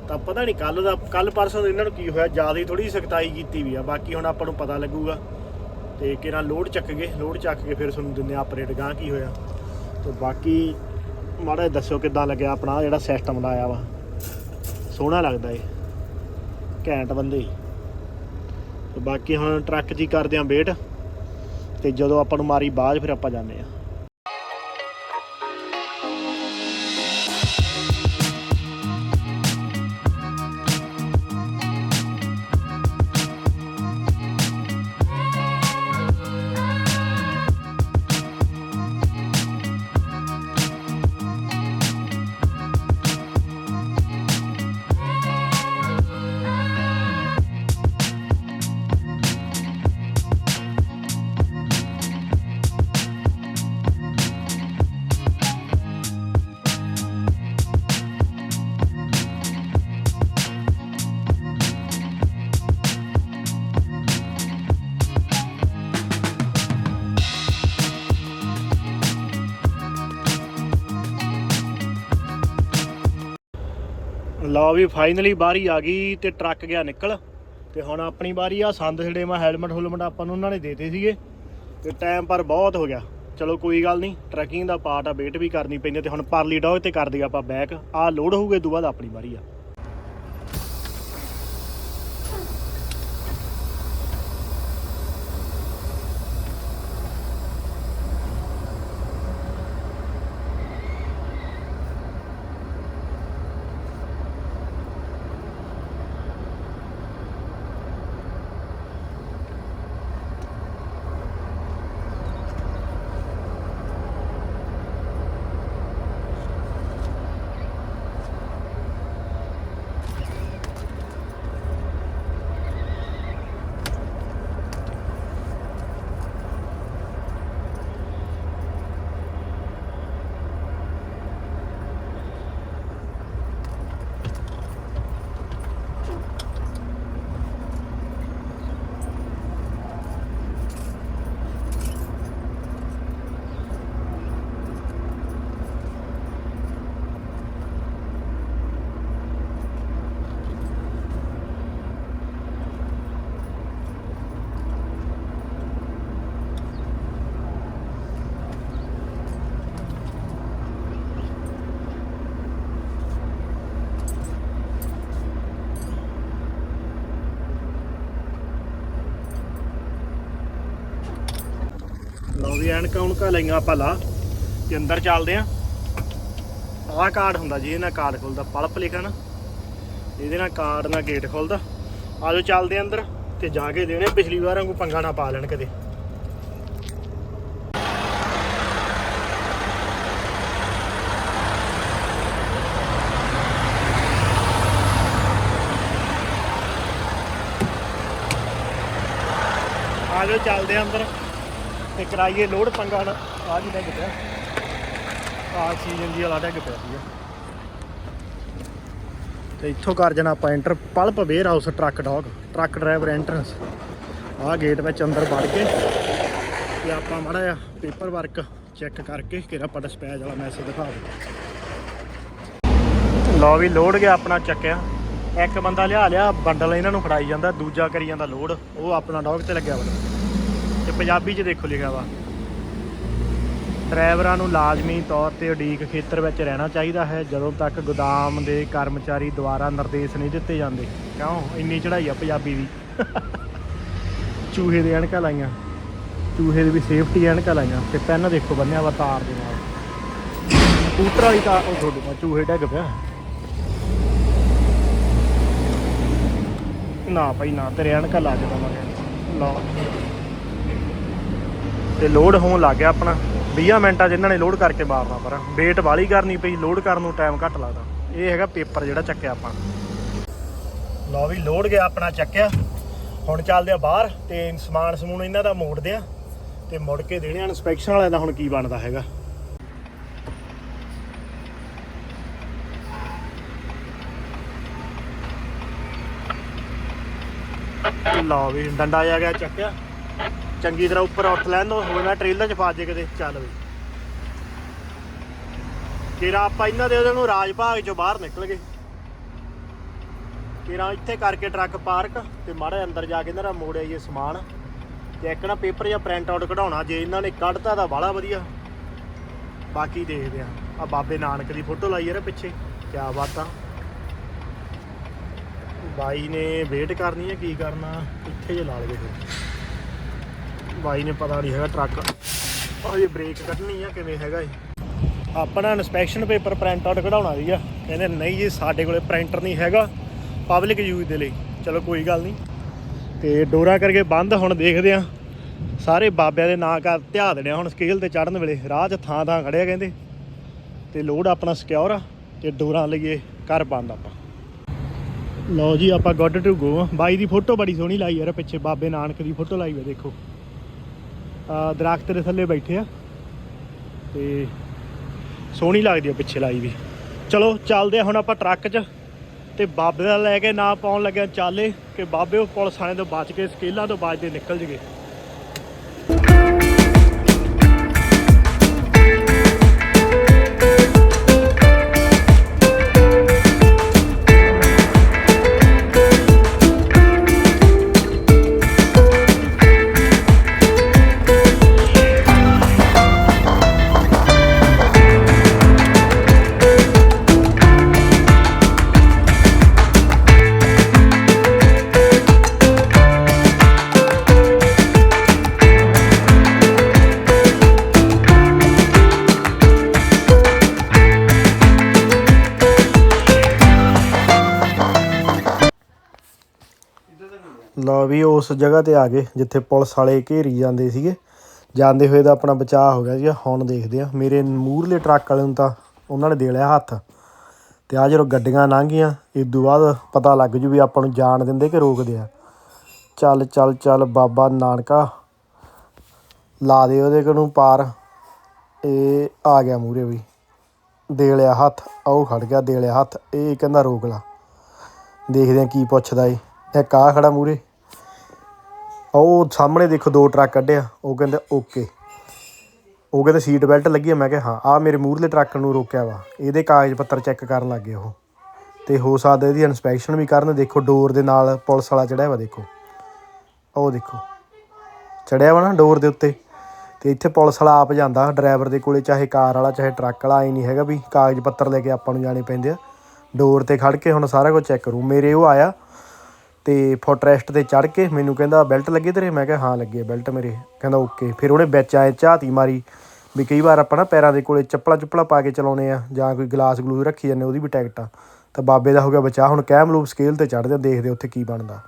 ਤਾਂ ਪਤਾ ਨਹੀਂ ਕੱਲ ਦਾ ਕੱਲ ਪਰਸੋਂ ਇਹਨਾਂ ਨੂੰ ਕੀ ਹੋਇਆ, ਜ਼ਿਆਦਾ ਹੀ ਥੋੜੀ ਸਖਤਾਈ ਕੀਤੀ ਵੀ ਆ, ਬਾਕੀ ਹੁਣ ਆਪਾਂ ਨੂੰ ਪਤਾ ਲੱਗੂਗਾ। ਤੇ ਕਿਹੜਾ ਲੋਡ ਚੱਕ ਗਏ, ਲੋਡ ਚੱਕ ਕੇ ਫਿਰ ਤੁਹਾਨੂੰ ਦਿੰਦੇ ਆਪਰੇਟ ਗਾਂ ਕੀ ਹੋਇਆ? ਤੇ ਬਾਕੀ ਮਾੜਾ ਜਿਹਾ ਦੱਸਿਓ ਕਿੱਦਾਂ ਲੱਗਿਆ ਆਪਣਾ ਜਿਹੜਾ ਸਿਸਟਮ ਲਾਇਆ ਵਾ। ਸੋਹਣਾ ਲੱਗਦਾ ਏ, ਘੈਂਟ ਬੰਦੇ। ਤੇ ਬਾਕੀ ਹੁਣ ਟਰੱਕ ਜੀ ਕਰਦੇ ਆਂ ਵੇਟ ਤੇ ਜਦੋਂ ਆਪਾਂ ਨੂੰ ਮਾਰੀ ਬਾਅਦ ਫਿਰ ਆਪਾਂ ਜਾਂਦੇ ਆ ਲਓ ਵੀ ਫਾਈਨਲੀ ਬਾਰੀ ਆ ਗਈ ਤੇ ਟਰੱਕ ਗਿਆ ਨਿਕਲ। ਤੇ ਹੁਣ ਆਪਣੀ ਬਾਰੀ ਆ, ਸੰਦ ਜਿਹੜੇ ਮੈਂ ਹੈਲਮਟ ਹੁਲਮਟ ਆਪਾਂ ਨੂੰ ਉਹਨਾਂ ਨੇ ਦੇਤੇ ਸੀਗੇ। ਤੇ ਟਾਈਮ ਪਰ ਬਹੁਤ ਹੋ ਗਿਆ। ਚਲੋ ਕੋਈ ਗੱਲ ਨਹੀਂ ਟਰੈਕਿੰਗ ਦਾ ਪਾਰਟ ਆ ਵੇਟ ਵੀ ਕਰਨੀ ਪੈਂਦੀ ਆ ਤੇ ਹੁਣ ਪਰਲੀ ਡੌਗ ਤੇ ਕਰ ਦਈਏ ਆਪਾਂ ਬੈਕ ਆ ਲੋਡ ਹੋਊਗੇ, ਇਹ ਤੋਂ ਬਾਅਦ ਆਪਣੀ ਬਾਰੀ ਆ। ਵੀ ਐਨਕਾਂ ਉਨਕਾਂ ਲਈਆਂ ਆਪਾਂ ਲਾ ਤੇ ਅੰਦਰ ਚੱਲਦੇ ਆ। ਆਹ ਕਾਰਡ ਹੁੰਦਾ ਜੀ ਇਹਨਾਂ ਕਾਰਡ ਖੁੱਲਦਾ, ਪਲਪ ਲਿਖਾ ਨਾ ਇਹਦੇ ਨਾਲ ਕਾਰਡ ਨਾਲ ਗੇਟ ਖੁੱਲਦਾ। ਆਜੋ ਚੱਲਦੇ ਆ ਅੰਦਰ ਤੇ ਜਾ ਕੇ ਦੇਣੇ, ਪਿਛਲੀ ਵਾਰ ਵਾਂਗੂ ਪੰਗਾ ਨਾ ਪਾ ਲੈਣ ਕਦੇ। ਆਜੋ ਚੱਲਦੇ ਆ ਅੰਦਰ। ਕਰਾਈਏ ਲੋਡ ਪੰਗਾ ਨਾ ਆ ਜੀ ਡੱਗ ਪਿਆ ਆ ਸੀਜ਼ਨ ਜੀ ਵਾਲਾ ਡੱਗ ਪਿਆ ਸੀਗਾ ਤੇ ਇੱਥੋਂ ਕਰ ਜਾਣਾ ਆਪਾਂ enter pulp warehouse truck dock truck driver entrance ਆਹ ਗੇਟ ਵਿੱਚ ਅੰਦਰ ਵੜ ਕੇ ਤੇ ਆਪਾਂ ਮਾੜਾ ਜਿਹਾ ਪੇਪਰ ਵਰਕ ਚੈੱਕ ਕਰਕੇ ਕਿਹੜਾ ਆਪਾਂ ਡਿਸਪੈਚ ਵਾਲਾ ਮੈਸੇਜ ਦਿਖਾ ਦੇ ਲਓ ਵੀ ਲੋਡ ਗਿਆ ਆਪਣਾ ਚੱਕਿਆ। ਇੱਕ ਬੰਦਾ ਲਿਆ ਲਿਆ, ਬੰਡਲ ਇਹਨਾਂ ਨੂੰ ਫੜਾਈ ਜਾਂਦਾ, ਦੂਜਾ ਕਰੀ ਜਾਂਦਾ ਲੋਡ। ਉਹ ਆਪਣਾ ਡੌਗ ਤੇ ਲੱਗਿਆ ਵਾ ਤੇ ਪੰਜਾਬੀ 'ਚ ਦੇਖੋ ਲਿਖਿਆ ਵਾ। ਡਰਾਈਵਰਾਂ ਨੂੰ ਲਾਜ਼ਮੀ ਤੌਰ ਤੇ ਉਡੀਕ ਖੇਤਰ ਵਿੱਚ ਰਹਿਣਾ ਚਾਹੀਦਾ ਹੈ, ਜਦੋਂ ਤੱਕ ਗੋਦਾਮ ਦੇ ਕਰਮਚਾਰੀ ਦੁਆਰਾ ਨਿਰਦੇਸ਼ ਨਹੀਂ ਦਿੱਤੇ ਜਾਂਦੇ। ਕਿਉਂ? ਇੰਨੀ ਚੜਾਈ ਆ ਪੰਜਾਬੀ ਦੀ। ਚੂਹੇ ਦੇ ਐਨਕਾਂ ਲਾਈਆਂ। ਚੂਹੇ ਦੀ ਵੀ ਸੇਫਟੀ ਐਨਕਾਂ ਲਾਈਆਂ ਤੇ ਪੈਨ ਦੇਖੋ ਬੰਨਿਆ ਵਾ ਤਾਰ ਦੇ ਨਾਲ। ਸਕੂਟਰ ਵਾਲੀ ਤਾਰ ਉਹ ਤੁਹਾਡੇ ਕੋਲ ਚੂਹੇ ਡੱਗ ਪਿਆ। ਨਾ ਭਾਈ, ਨਾ ਤੇਰੇ ਐਨਕਾਂ ਲਾ ਕੇ ਦਵਾਂਗੇ। ਲਾ ਤੇ ਲੋਡ ਹੋਣ ਲੱਗ ਗਿਆ ਆਪਣਾ। 20 ਮਿੰਟਾਂ 'ਚ ਇਹਨਾਂ ਨੇ ਲੋਡ ਕਰਕੇ ਮਾਰਨਾ ਪਰ ਵੇਟ ਵਾਲੀ ਕਰਨੀ ਪਈ, ਲੋਡ ਕਰਨ ਨੂੰ ਟਾਈਮ ਘੱਟ ਲੱਗਦਾ। ਇਹ ਹੈਗਾ ਪੇਪਰ ਜਿਹੜਾ ਚੱਕਿਆ ਆਪਾਂ। ਲਓ ਵੀ ਲੋਡ ਗਿਆ, ਆਪਣਾ ਚੱਕਿਆ। ਹੁਣ ਚੱਲਦੇ ਆ ਬਾਹਰ ਤੇ ਸਮਾਨ ਸਮੂਨ ਇਹਨਾਂ ਦਾ ਮੋੜਦੇ ਆ ਤੇ ਮੁੜ ਕੇ ਦੇਣੇ ਆ ਇਨਸਪੈਕਸ਼ਨ ਵਾਲਿਆਂ ਦਾ ਹੁਣ ਕੀ ਬਣਦਾ ਹੈਗਾ। ਲਓ ਵੀ ਡੰਡਾ ਜਾ ਗਿਆ ਚੱਕਿਆ। ਚੰਗੀ ਤਰ੍ਹਾਂ ਉੱਪਰ ਉੱਠ ਲੈਣ ਦੋ ਹੋਵੇ ਨਾ ਟ੍ਰੇਲਰ ਚ ਫਸ ਜੇ ਕਿਤੇ। ਚੱਲ ਵੀ ਕਿਰਾ ਆਪਾਂ ਇਹਨਾਂ ਦੇ ਉਹਦੇ ਨੂੰ ਰਾਜ ਭਾਗ ਚੋਂ ਬਾਹਰ ਨਿਕਲ ਗਏ ਕਿਰਾ ਇੱਥੇ ਕਰਕੇ ਟਰੱਕ ਪਾਰਕ ਤੇ ਮਾੜਾ ਅੰਦਰ ਜਾ ਕੇ ਇਹਨਾਂ ਦਾ ਮੋੜ ਆਈਏ ਸਮਾਨ ਤੇ ਇੱਕ ਨਾ ਪੇਪਰ ਜਾਂ ਪ੍ਰਿੰਟ ਆਊਟ ਕਢਾਉਣਾ, ਜੇ ਇਹਨਾਂ ਨੇ ਕੱਢਤਾ ਤਾਂ ਬਾਹਲਾ ਵਧੀਆ। ਬਾਕੀ ਦੇਖਦੇ ਆ ਆ ਬਾਬੇ ਨਾਨਕ ਦੀ ਫੋਟੋ ਲਾਈ ਯਾਰ ਪਿੱਛੇ। ਕਿਆ ਬਾਤਾਂ ਬਾਈ ਨੇ ਵੇਟ ਕਰਨੀ ਹੈ ਕੀ ਕਰਨਾ? ਇੱਥੇ ਜੇ ਲਾ ਲਵੇ ਫਿਰ। ਬਾਈ ਨੇ ਪਤਾ ਨਹੀਂ ਹੈਗਾ ਟਰੱਕ। ਹਜੇ ਬ੍ਰੇਕ ਕੱਢਣੀ ਆ, ਕਿਵੇਂ ਹੈਗਾ ਇਹ ਆਪਣਾ ਇਨਸਪੈਕਸ਼ਨ ਪੇਪਰ ਪ੍ਰਿੰਟ ਆਊਟ ਕਢਾਉਣਾ ਸੀਗਾ ਕਹਿੰਦੇ ਨਹੀਂ ਜੀ, ਸਾਡੇ ਕੋਲੇ ਪ੍ਰਿੰਟਰ ਨਹੀਂ ਹੈਗਾ ਪਬਲਿਕ ਯੂਜ਼ ਦੇ ਲਈ। ਚਲੋ ਕੋਈ ਗੱਲ ਨਹੀਂ। ਤੇ ਡੋਰਾ ਕਰਕੇ ਬੰਦ ਹੁਣ ਦੇਖਦੇ ਆ। ਸਾਰੇ ਬਾਬਿਆਂ ਦੇ ਨਾਂ ਕਰ ਧਿਆ ਦੇਣਿਆ ਹੁਣ ਸਕੇਲ ਤੇ ਚੜਨ ਵੇਲੇ। ਰਾਹ 'ਚ ਥਾਂ ਥਾਂ ਖੜਿਆ ਕਹਿੰਦੇ। ਤੇ ਲੋਡ ਆਪਣਾ ਸਿਕਿਉਰ ਆ ਤੇ ਡੋਰਾਂ ਲਈਏ ਕਰ ਬੰਦ ਆਪਾਂ। ਲਓ ਜੀ, ਆਪਾਂ ਗੁੱਡ ਟੂ ਗੋ ਬਾਈ ਦੀ ਫੋਟੋ ਬੜੀ ਸੋਹਣੀ ਲਾਈ ਯਾਰ, ਪਿੱਛੇ ਬਾਬੇ ਨਾਨਕ ਦੀ ਫੋਟੋ ਲਾਈ ਹੋਈ ਦੇਖੋ। ਦਰਖਤ ਦੇ ਥੱਲੇ ਬੈਠੇ ਆ। ਤੇ ਸੋਹਣੀ ਲੱਗਦੀ ਆ ਪਿੱਛੇ ਲਾਈ ਵੀ। ਚਲੋ, ਚੱਲਦੇ ਆ ਹੁਣ ਆਪਾਂ ਟਰੱਕ 'ਚ। ਤੇ ਬਾਬੇ ਦਾ ਲੈ ਕੇ ਨਾ ਪਾਉਣ ਲੱਗਿਆ ਚਾਲੇ, ਕਿ ਬਾਬੇ ਉਹ ਪੁਲਿਸ ਵਾਲਿਆਂ ਤੋਂ ਬਚ ਕੇ, ਸਕੇਲਾਂ ਤੋਂ ਬਚਦੇ ਨਿਕਲ ਜਗੇ। ਉਸ ਜਗ੍ਹਾ ਤੇ ਆ ਗਏ, ਜਿੱਥੇ ਪੁਲਿਸ ਵਾਲੇ ਘੇਰੀ ਜਾਂਦੇ ਸੀਗੇ। ਜਾਂਦੇ ਹੋਏ ਤਾਂ ਆਪਣਾ ਬਚਾਅ ਹੋ ਗਿਆ ਜੀ, ਹੁਣ ਦੇਖਦੇ ਆ ਮੇਰੇ ਮੂਰਲੇ ਟਰੱਕ ਵਾਲੇ ਨੂੰ ਤਾਂ ਉਹਨਾਂ ਨੇ ਦੇ ਲਿਆ ਹੱਥ। ਤੇ ਆ ਜਦੋਂ ਗੱਡੀਆਂ ਲੰਘੀਆਂ ਇਸ ਤੋਂ ਬਾਅਦ ਪਤਾ ਲੱਗ ਜੂ ਵੀ ਆਪਾਂ ਨੂੰ ਜਾਣ ਦਿੰਦੇ ਕਿ ਰੋਕਦੇ ਆ। ਚੱਲ ਚੱਲ ਚੱਲ ਬਾਬਾ ਨਾਨਕਾ, ਲਾ ਦੇ ਉਹਦੇ ਕੋਲੋਂ ਪਾਰ। ਇਹ ਆ ਗਿਆ ਮੂਰੇ ਵੀ। ਦੇ ਲਿਆ ਹੱਥ, ਆਹ ਖੜ ਗਿਆ, ਦੇ ਲਿਆ ਹੱਥ, ਇਹ ਕਹਿੰਦਾ ਰੋਕ ਲਾ। ਦੇਖਦੇ ਆ ਕੀ ਪੁੱਛਦਾ ਏ। ਇੱਕ ਆ ਖੜਾ ਮੂਰੇ ਉਹ ਸਾਹਮਣੇ ਦੇਖੋ ਦੋ ਟਰੱਕ ਕੱਢਿਆ ਉਹ ਕਹਿੰਦੇ ਓਕੇ। ਉਹ ਕਹਿੰਦੇ ਸੀਟ ਬੈਲਟ ਲੱਗੀ ਆ, ਮੈਂ ਕਿਹਾ ਹਾਂ ਆ ਮੇਰੇ ਮੂਹਰਲੇ ਟਰੱਕ ਨੂੰ ਰੋਕਿਆ ਵਾ, ਇਹਦੇ ਕਾਗਜ਼ ਪੱਤਰ ਚੈੱਕ ਕਰਨ ਲੱਗੇ ਉਹ। ਤੇ ਹੋ ਸਕਦਾ ਇਹਦੀ ਇਨਸਪੈਕਸ਼ਨ ਵੀ ਕਰਨ, ਦੇਖੋ ਡੋਰ ਦੇ ਨਾਲ ਪੁਲਿਸ ਵਾਲਾ ਚੜਿਆ ਵਾ, ਦੇਖੋ। ਉਹ ਦੇਖੋ, ਚੜਿਆ ਵਾ ਨਾ ਡੋਰ ਦੇ ਉੱਤੇ। ਤੇ ਇੱਥੇ ਪੁਲਿਸ ਵਾਲਾ ਆਪ ਜਾਂਦਾ, ਡਰਾਈਵਰ ਦੇ ਕੋਲੇ, ਚਾਹੇ ਕਾਰ ਵਾਲਾ, ਚਾਹੇ ਟਰੱਕ ਵਾਲਾ, ਐ ਨਹੀਂ ਹੈਗਾ ਵੀ ਕਾਗਜ਼ ਪੱਤਰ ਲੈ ਕੇ ਆਪਾਂ ਨੂੰ ਜਾਣੇ ਪੈਂਦੇ ਆ। ਡੋਰ ਤੇ ਖੜ ਕੇ ਹੁਣ ਸਾਰਾ ਕੁਝ ਚੈੱਕ ਕਰੂ, ਮੇਰੇ ਉਹ ਆਇਆ ਤੇ ਫੁੱਟਰੈਸਟ ਤੇ ਚੜ ਕੇ ਮੈਨੂੰ ਕਹਿੰਦਾ, ਬੈਲਟ ਲੱਗੇ ਤੇਰੇ? ਮੈਂ ਕਿਹਾ, ਹਾਂ, ਲੱਗੇ ਬੈਲਟ ਮੇਰੇ। ਕਹਿੰਦਾ, ਓਕੇ। ਫਿਰ ਉਹਨੇ ਵਿੱਚ ਆਏ ਝਾਤੀ ਮਾਰੀ ਵੀ ਕਈ ਵਾਰ ਆਪਾਂ ਨਾ ਪੈਰਾਂ ਦੇ ਕੋਲੇ ਚੱਪਲਾ ਚੁੱਪਲਾ ਪਾ ਕੇ ਚਲਾਉਨੇ ਆ ਜਾਂ ਕੋਈ ਗਲਾਸ ਗਲੂਸ ਰੱਖੀ ਜਾਂਦੇ ਉਹਦੀ ਵੀ ਟਿਕਟ ਆ। ਤਾਂ ਬਾਬੇ ਦਾ ਹੋ ਗਿਆ ਬਚਾ ਹੁਣ ਕੈਮਲੂਪ ਸਕੇਲ ਤੇ ਚੜਦੇ ਦੇਖਦੇ ਆ ਉੱਥੇ ਕੀ ਬਣਦਾ।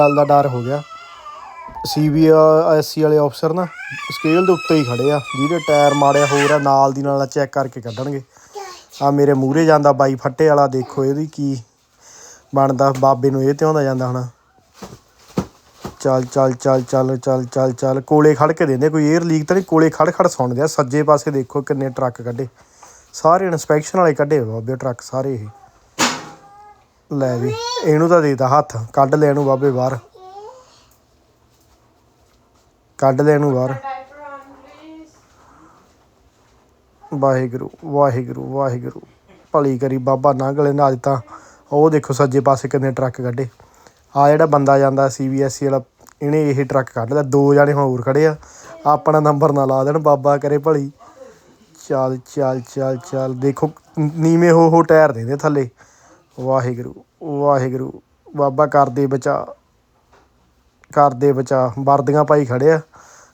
ਗੱਲ ਦਾ ਡਰ ਹੋ ਗਿਆ। ਸੀਬੀਐਸਈ ਵਾਲੇ ਅਫਸਰ ਨਾ ਸਕੇਲ ਦੇ ਉੱਤੇ ਹੀ ਖੜੇ ਆ, ਜਿਹਦੇ ਟਾਇਰ ਮਾੜਿਆ ਹੋਰ ਆ ਨਾਲ ਦੀ ਨਾਲ ਚੈੱਕ ਕਰਕੇ ਕੱਢਣਗੇ। ਆ ਮੇਰੇ ਮੂਹਰੇ ਜਾਂਦਾ ਬਾਈ ਫੱਟੇ ਵਾਲਾ, ਦੇਖੋ ਇਹਦੀ ਕੀ ਬਣਦਾ, ਬਾਬੇ ਨੂੰ ਇਹ ਤੇ ਆਉਂਦਾ ਜਾਂਦਾ ਹਣਾ ਚੱਲ ਚੱਲ ਚੱਲ ਚੱਲ ਚੱਲ ਚੱਲ ਚੱਲ, ਕੋਲੇ ਖੜ ਕੇ ਦਿੰਦੇ, ਕੋਈ 에ਅਰ ਲੀਕ ਤਾਂ ਨਹੀਂ, ਕੋਲੇ ਖੜ ਖੜ ਸੁਣਦੇ ਆ, ਸੱਜੇ ਪਾਸੇ ਦੇਖੋ ਕਿੰਨੇ ਟਰੱਕ ਕੱਢੇ। ਸਾਰੇ ਇਨਸਪੈਕਸ਼ਨ ਵਾਲੇ ਕੱਢੇ ਬਾਬੇ ਟਰੱਕ ਸਾਰੇ ਇਹ। ਲੈ ਵੀ ਇਹਨੂੰ ਤਾਂ ਦੇਤਾ ਹੱਥ, ਕੱਢ ਲੈ ਇਹਨੂੰ ਬਾਬੇ ਬਾਹਰ। ਕੱਢ ਲੈ ਇਹਨੂੰ ਬਾਹਰ। ਵਾਹਿਗੁਰੂ ਵਾਹਿਗੁਰੂ ਵਾਹਿਗੁਰੂ। ਭਲੀ ਕਰੀ ਬਾਬਾ ਨਾ ਗਲੇ ਨਾਲ ਦਿੱਤਾ। ਉਹ ਦੇਖੋ ਸੱਜੇ ਪਾਸੇ ਕਿੰਨੇ ਟਰੱਕ ਕੱਢੇ। ਆ ਜਿਹੜਾ ਬੰਦਾ ਜਾਂਦਾ ਸੀਬੀਐਸਈ ਵਾਲਾ, ਇਹਨੇ ਇਹ ਟਰੱਕ ਕੱਢ ਲਿਆ। ਦੋ ਜਾਣੇ ਹੋਰ ਖੜੇ ਆ। ਆਪਣਾ ਨੰਬਰ ਨਾ ਲਾ ਦੇਣ, ਬਾਬਾ ਕਰੇ ਭਲੀ। ਚੱਲ ਚੱਲ ਚੱਲ ਚੱਲ। ਦੇਖੋ, ਨੀਵੇਂ ਹੋ ਹੋ ਟਾਇਰ ਦੇ ਥੱਲੇ। ਵਾਹਿਗੁਰੂ ਵਾਹਿਗੁਰੂ। ਬਾਬਾ ਕਰਦੇ ਬਚਾ ਕਰਦੇ ਬਚਾ। ਵਰਦੀਆਂ ਪਾਈ ਖੜੇ ਆ।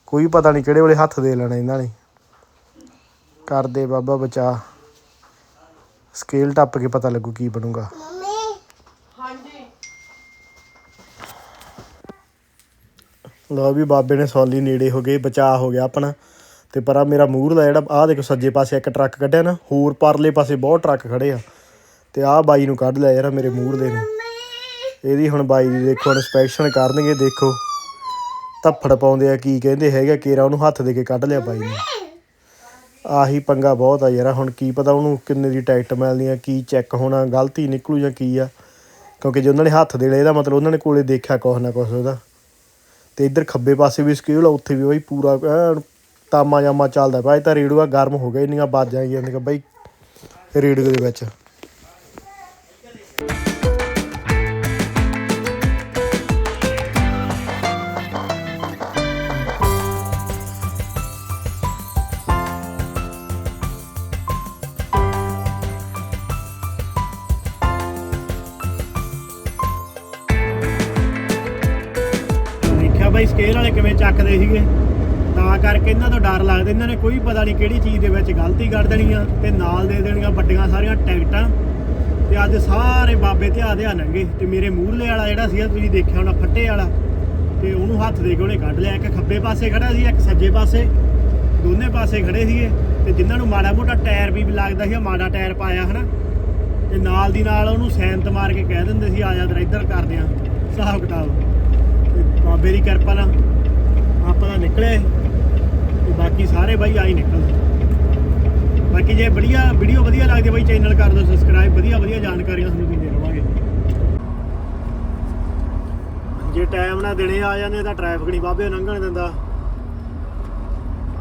ਕੋਈ ਪਤਾ ਨਹੀਂ ਕਿਹੜੇ ਵੇਲੇ ਹੱਥ ਦੇ ਲੈਣਾ ਇਹਨਾਂ ਨੇ। ਕਰਦੇ ਬਾਬਾ ਬਚਾ। ਸਕੇਲ ਟੱਪ ਕੇ ਪਤਾ ਲੱਗੂ ਕੀ ਬਣੂਗਾ। ਲਓ ਵੀ ਬਾਬੇ ਨੇ ਸੌਲੀ ਨੇੜੇ ਹੋ ਗਏ, ਬਚਾ ਹੋ ਗਿਆ ਆਪਣਾ। ਤੇ ਪਰ ਆ ਮੇਰਾ ਮੂਹਰਲਾ ਜਿਹੜਾ, ਆਹ ਦੇਖੋ ਸੱਜੇ ਪਾਸੇ ਇੱਕ ਟਰੱਕ ਕੱਢਿਆ ਨਾ, ਹੋਰ ਪਰਲੇ ਪਾਸੇ ਬਹੁਤ ਟਰੱਕ ਖੜੇ ਆ। ਤੇ ਆਹ ਬਾਈ ਨੂੰ ਕੱਢ ਲਿਆ ਯਾਰ ਮੇਰੇ ਮੂਹਰਲੇ ਨੂੰ। ਇਹਦੀ ਹੁਣ ਬਾਈ ਦੀ ਦੇਖੋ ਇਨਸਪੈਕਸ਼ਨ ਕਰਨਗੇ, ਦੇਖੋ। ਧੱਫੜ ਪਾਉਂਦੇ ਆ, ਕੀ ਕਹਿੰਦੇ ਹੈਗੇ ਕੇਰਾ ਉਹਨੂੰ ਹੱਥ ਦੇ ਕੇ ਕੱਢ ਲਿਆ ਬਾਈ ਨੇ। ਆਹੀ ਪੰਗਾ ਬਹੁਤ ਆ ਯਾਰ, ਹੁਣ ਕੀ ਪਤਾ ਉਹਨੂੰ ਕਿੰਨੇ ਦੀ ਟਿਕਟ ਮਿਲਣੀ ਆ ਕੀ ਚੈੱਕ ਹੋਣਾ, ਗਲਤੀ ਨਿਕਲੂ ਜਾਂ ਕੀ ਆ। ਕਿਉਂਕਿ ਜੇ ਉਹਨਾਂ ਨੇ ਹੱਥ ਦੇ ਲਿਆ ਇਹਦਾ ਮਤਲਬ ਉਹਨਾਂ ਨੇ ਕੋਲੇ ਦੇਖਿਆ ਕੁਛ ਨਾ ਕੁਛ ਉਹਦਾ। ਤੇ ਇੱਧਰ ਖੱਬੇ ਪਾਸੇ ਵੀ ਸਕੇਲ ਆ, ਉੱਥੇ ਵੀ ਉਹੀ ਪੂਰਾ ਤਾਮਾ ਜਾਮਾ ਚੱਲਦਾ ਪਿਆ। ਇਹ ਤਾਂ ਰੇਡੂਆ ਗਰਮ ਹੋ ਗਿਆ, ਇੰਨੀਆਂ ਬਾਜਾਂ ਜਾਂਦੀਆਂ ਬਾਈ ਰੇਡੂਏ ਦੇ ਵਿੱਚ। ਬਾਈ ਸਕੇਲ ਵਾਲੇ ਕਿਵੇਂ ਚੱਕਦੇ ਸੀਗੇ? ਤਾਂ ਕਰਕੇ ਇਹਨਾਂ ਤੋਂ ਡਰ ਲੱਗਦਾ, ਇਹਨਾਂ ਨੇ ਕੋਈ ਪਤਾ ਨਹੀਂ ਕਿਹੜੀ ਚੀਜ਼ ਦੇ ਵਿੱਚ ਗਲਤੀ ਕਰ ਦੇਣੀ ਆ ਤੇ ਨਾਲ ਦੇ ਦੇਣੀਆਂ ਵੱਡੀਆਂ ਸਾਰੀਆਂ ਟਿਕਟਾਂ। ਤੇ ਅੱਜ ਸਾਰੇ ਬਾਬੇ ਧਿਆ ਧਿਆ ਨੰਗੇ, ਤੇ ਮੇਰੇ ਮੂਹਰਲੇ ਵਾਲਾ ਜਿਹੜਾ ਸੀਗਾ, ਤੁਸੀਂ ਦੇਖਿਆ ਹੋਣਾ ਫੱਟੇ ਵਾਲਾ, ਤੇ ਉਹਨੂੰ ਹੱਥ ਦੇ ਕੇ ਉਹਨੇ ਕੱਢ ਲਿਆ, ਇੱਕ ਖੱਬੇ ਪਾਸੇ ਖੜਾ ਸੀ, ਇੱਕ ਸੱਜੇ ਪਾਸੇ। ਦੋਨੇ ਪਾਸੇ ਖੜੇ ਸੀਗੇ, ਤੇ ਜਿਨ੍ਹਾਂ ਨੂੰ ਮਾੜਾ ਮੋਟਾ ਟਾਇਰ ਵੀ ਲੱਗਦਾ ਸੀ, ਉਹ ਮਾੜਾ ਟਾਇਰ ਪਾਇਆ, ਹਨਾ? ਤੇ ਨਾਲ ਦੀ ਨਾਲ ਉਹਨੂੰ ਸੈਂਤ ਮਾਰ ਕੇ ਕਹਿ ਦਿੰਦੇ ਸੀ, ਆ ਜਾ ਤੇਰਾ ਇੱਧਰ ਕਰਦੇ ਆ ਹਿਸਾਬ ਕਿਤਾਬ। ਬਾਬੇ ਦੀ ਕਿਰਪਾ ਨਾਲ ਆਪਾਂ ਤਾਂ ਨਿਕਲੇ ਤੇ ਬਾਕੀ ਸਾਰੇ ਬਾਈ ਆਈ ਨਿਕਲ ਬਾਕੀ ਜੇ ਵਧੀਆ ਵੀਡੀਓ ਵਧੀਆ ਲੱਗਦੀ ਹੈ ਬਾਈ ਚੈਨਲ ਕਰ ਦਿਓ ਸਬਸਕ੍ਰਾਈਬ ਵਧੀਆ ਵਧੀਆ ਜਾਣਕਾਰੀਆਂ ਤੁਹਾਨੂੰ ਦਿੰਦੇ ਰਵਾਂਗੇ। ਜੇ ਟਾਈਮ ਨਾਲ ਦਿਨੇ ਆ ਜਾਂਦੇ ਤਾਂ ਟ੍ਰੈਫਿਕ ਨਹੀਂ ਬਾਬੇ ਲੰਘਣ ਦਿੰਦਾ।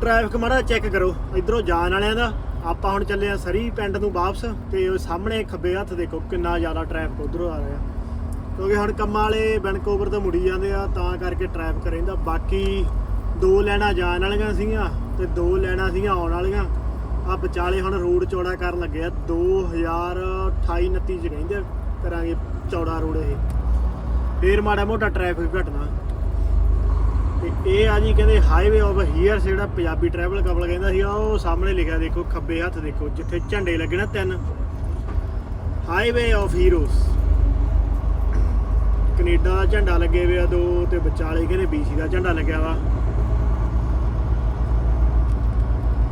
ਟ੍ਰੈਫਿਕ ਮਾੜਾ ਚੈੱਕ ਕਰੋ, ਇਧਰੋਂ ਜਾਣ ਵਾਲਿਆਂ ਦਾ। ਆਪਾਂ ਹੁਣ ਚੱਲੇ ਆ ਸਰੀ ਪਿੰਡ ਨੂੰ ਵਾਪਸ, ਤੇ ਉਹ ਸਾਹਮਣੇ ਖੱਬੇ ਹੱਥ ਦੇਖੋ ਕਿੰਨਾ ਜ਼ਿਆਦਾ ਟ੍ਰੈਫਿਕ ਉਧਰੋਂ ਆ ਰਿਹਾ। ਕਿਉਂਕਿ ਹੁਣ ਕੰਮਾਂ ਵਾਲੇ ਵੈਨਕੂਵਰ ਤੋਂ ਮੁੜੀ ਜਾਂਦੇ ਆ, ਤਾਂ ਕਰਕੇ ਟ੍ਰੈਫਿਕ ਰਹਿੰਦਾ। ਬਾਕੀ ਦੋ ਲੈਣਾ ਜਾਣ ਵਾਲੀਆਂ ਸੀਗੀਆਂ ਤੇ ਦੋ ਲੈਣਾ ਸੀਗੀਆਂ ਆਉਣ ਵਾਲੀਆਂ। ਆ ਵਿਚਾਲੇ ਹੁਣ ਰੋਡ ਚੌੜਾ ਕਰਨ ਲੱਗੇ ਆ। 2028 29 ਚ ਕਹਿੰਦੇ ਕਰਾਂਗੇ ਚੌੜਾ ਰੋਡ ਇਹ। ਫੇਰ ਮਾੜਾ ਮੋਟਾ ਟ੍ਰੈਫਿਕ ਘਟਣਾ। ਤੇ ਇਹ ਆ ਜੀ ਕਹਿੰਦੇ ਹਾਈਵੇ ਆਫ ਹੀਅਰਸ ਜਿਹੜਾ ਪੰਜਾਬੀ ਟਰੈਵਲ ਕਪਲ ਕਹਿੰਦਾ ਸੀ ਉਹ ਸਾਹਮਣੇ ਲਿਖਿਆ ਦੇਖੋ, ਖੱਬੇ ਹੱਥ ਦੇਖੋ, ਜਿੱਥੇ ਝੰਡੇ ਲੱਗੇ ਨਾ ਤਿੰਨ। ਹਾਈਵੇ ਆਫ ਹੀਰੋਸ ਕੈਨੇਡਾ ਦਾ ਝੰਡਾ ਲੱਗੇ ਹੋਏ ਦੋ ਤੇ ਵਿਚਾਲੇ ਕਹਿੰਦੇ ਬੀਸੀ ਦਾ ਝੰਡਾ ਲੱਗਿਆ ਵਾ।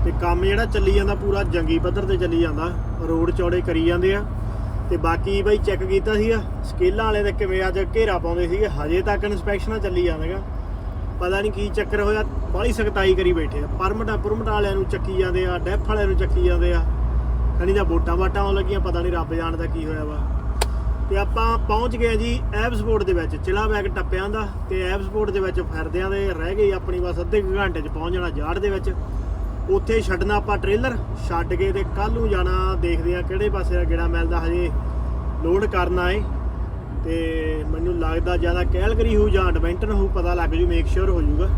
ਤੇ ਕੰਮ ਜਿਹੜਾ ਚੱਲੀ ਜਾਂਦਾ ਪੂਰਾ ਜੰਗੀ ਪੱਧਰ ਤੇ ਚੱਲੀ ਜਾਂਦਾ, ਰੋਡ ਚੌੜੇ ਕਰੀ ਜਾਂਦੇ ਆ। ਤੇ ਬਾਕੀ ਬਾਈ ਚੈੱਕ ਕੀਤਾ ਸੀਗਾ, ਸਕੇਲਾਂ ਵਾਲੇ ਦੇ ਕਿਵੇਂ ਅੱਜ ਘੇਰਾ ਪਾਉਂਦੇ ਸੀਗੇ, ਹਜੇ ਤੱਕ ਇਨਸਪੈਕਸ਼ਨਾਂ ਚੱਲੀ ਜਾਂਦੀਆਂ। ਪਤਾ ਨਹੀਂ ਕੀ ਚੱਕਰ ਹੋਇਆ, ਬਾਹਲੀ ਸਖਤਾਈ ਕਰੀ ਬੈਠੇ ਆ। ਪਰਮਟਾ ਪੁਰਮਟਾ ਵਾਲਿਆਂ ਨੂੰ ਚੱਕੀ ਜਾਂਦੇ ਆ, ਡੈਫ ਵਾਲਿਆਂ ਨੂੰ ਚੱਕੀ ਜਾਂਦੇ ਆ। ਕਣੀ ਦਾ ਵੋਟਾਂ ਵਾਟਾਂ ਆਉਣ ਲੱਗੀਆਂ, ਪਤਾ ਨਹੀਂ ਰੱਬ ਜਾਣਦਾ ਕੀ ਹੋਇਆ ਵਾ। ਤੇ ਆਪਾਂ ਪਹੁੰਚ ਗਏ ਜੀ ਐਬਸਪੋਰਟ ਦੇ ਵਿੱਚ, ਚਿਲਾ ਬੈਗ ਟੱਪਿਆਂ ਦਾ ਤੇ ਐਬਸਪੋਰਟ ਦੇ ਵਿੱਚ ਫਿਰਦਿਆਂ ਦੇ ਰਹਿ ਗਈ ਆਪਣੀ ਬਸ ਅੱਧੇ ਕੁ ਘੰਟੇ 'ਚ ਪਹੁੰਚ ਜਾਣਾ ਜਾੜ ਦੇ ਵਿੱਚ। ਉੱਥੇ ਛੱਡਣਾ ਆਪਾਂ ਟ੍ਰੇਲਰ, ਛੱਡ ਕੇ ਤੇ ਕੱਲ ਨੂੰ ਜਾਣਾ, ਦੇਖਦੇ ਆ ਕਿਹੜੇ ਪਾਸੇ ਦਾ ਗੇੜਾ ਮਿਲਦਾ ਹਜੇ ਲੋਡ ਕਰਨਾ ਏ ਤੇ ਮੈਨੂੰ ਲੱਗਦਾ ਜ਼ਿਆਦਾ ਕੈਲਗਰੀ ਹੋਊ ਜਾਂ ਐਡਵੈਂਟਨ ਹੋਊ, ਪਤਾ ਲੱਗ ਜੂ ਮੇਕ ਸ਼ੋਰ ਹੋ ਜਾਊਗਾ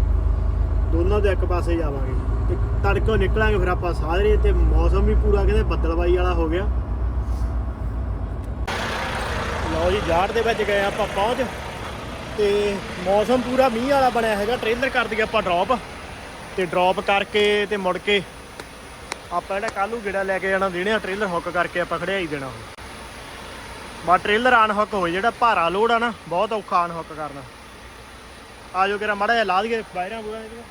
ਦੋਨਾਂ ਦੇ ਇੱਕ ਪਾਸੇ ਜਾਵਾਂਗੇ। ਤੇ ਤੜਕੋਂ ਨਿਕਲਾਂਗੇ ਫਿਰ ਆਪਾਂ ਸਾਰੇ, ਤੇ ਮੌਸਮ ਵੀ ਪੂਰਾ ਕਹਿੰਦੇ ਬੱਦਲਵਾਈ ਵਾਲਾ ਹੋ ਗਿਆ। ਲਓ ਜੀ ਜਾੜ ਦੇ ਵਿੱਚ ਗਏ ਆਪਾਂ ਪਹੁੰਚ। ਤੇ ਮੌਸਮ ਪੂਰਾ ਮੀਂਹ ਵਾਲਾ ਬਣਿਆ ਹੈਗਾ ਟ੍ਰੇਲਰ ਕਰ ਦਈਏ ਆਪਾਂ ਡ੍ਰੌਪ ਤੇ ਡ੍ਰੌਪ ਕਰਕੇ ਤੇ ਮੁੜ ਕੇ ਆਪਾਂ ਜਿਹੜਾ ਕੱਲੂ ਗੇੜਾ ਲੈ ਕੇ ਜਾਣਾ ਦੇਣੇ ਆ ਟ੍ਰੇਲਰ ਹੁੱਕ ਕਰਕੇ ਆਪਾਂ ਖੜਿਆਈ ਦੇਣਾ। ਹੁਣ ਬਾ ਟ੍ਰੇਲਰ ਅਨਹੁੱਕ ਹੋਏ, ਜਿਹੜਾ ਭਾਰਾ ਲੋਡ ਆ ਨਾ, ਬਹੁਤ ਔਖਾ ਅਨਹੁੱਕ ਕਰਨਾ। ਆ ਜਾਓ ਕਿਰਾ ਮਾੜਾ ਜਿਹਾ ਲਾ ਦਈਏ ਬਾਹਰਾਂ ਬੁਰਾਂ ਇਹਦੀਆਂ।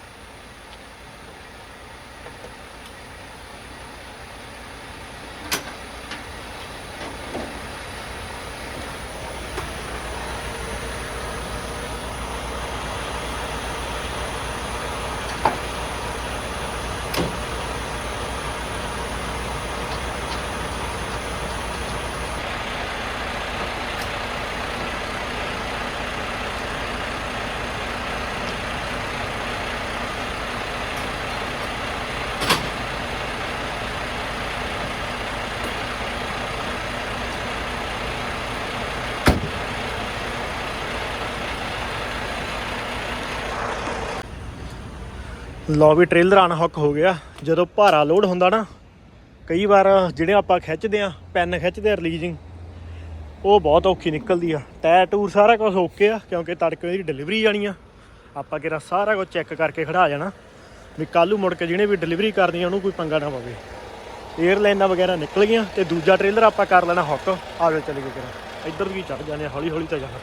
ਲੋ ਵੀ ਟ੍ਰੇਲਰ ਅਨਹੌਕ ਹੋ ਗਿਆ। ਜਦੋਂ ਭਾਰਾ ਲੋਡ ਹੁੰਦਾ ਨਾ, ਕਈ ਵਾਰ ਜਿਹੜੇ ਆਪਾਂ ਖਿੱਚਦੇ ਆ ਪੈਨ ਖਿੱਚਦੇ ਆ ਰਿਲੀਜ਼ਿੰਗ ਉਹ ਬਹੁਤ ਔਖੀ ਨਿਕਲਦੀ ਆ। ਟਾਇਰ ਟੂਰ ਸਾਰਾ ਕੁਝ ਓਕੇ ਆ, ਕਿਉਂਕਿ ਤੜਕੇ ਦੀ ਡਿਲੀਵਰੀ ਜਾਣੀ ਆ। ਆਪਾਂ ਕਿਹੜਾ ਸਾਰਾ ਕੁਝ ਚੈੱਕ ਕਰਕੇ ਖੜਾ ਜਾਣਾ। ਵੀ ਕੱਲ੍ਹ ਮੁੜ ਕੇ ਜਿਹਨੇ ਵੀ ਡਿਲੀਵਰੀ ਕਰਨੀ ਆ, ਉਹਨੂੰ ਕੋਈ ਪੰਗਾ ਨਾ ਪਵੇ। 에ਅਰਲਾਈਨਾਂ ਵਗੈਰਾ ਨਿਕਲ ਗਈਆਂ ਤੇ ਦੂਜਾ ਟ੍ਰੇਲਰ ਆਪਾਂ ਕਰ ਲੈਣਾ ਹੁੱਕ ਆਵੇ ਚਲੇ ਗਏ ਕਿਰਾ ਇੱਧਰ ਵੀ ਚੜ ਜਾਣੇ ਆ ਹੌਲੀ ਹੌਲੀ ਤਾਂ ਜਾਣਾ।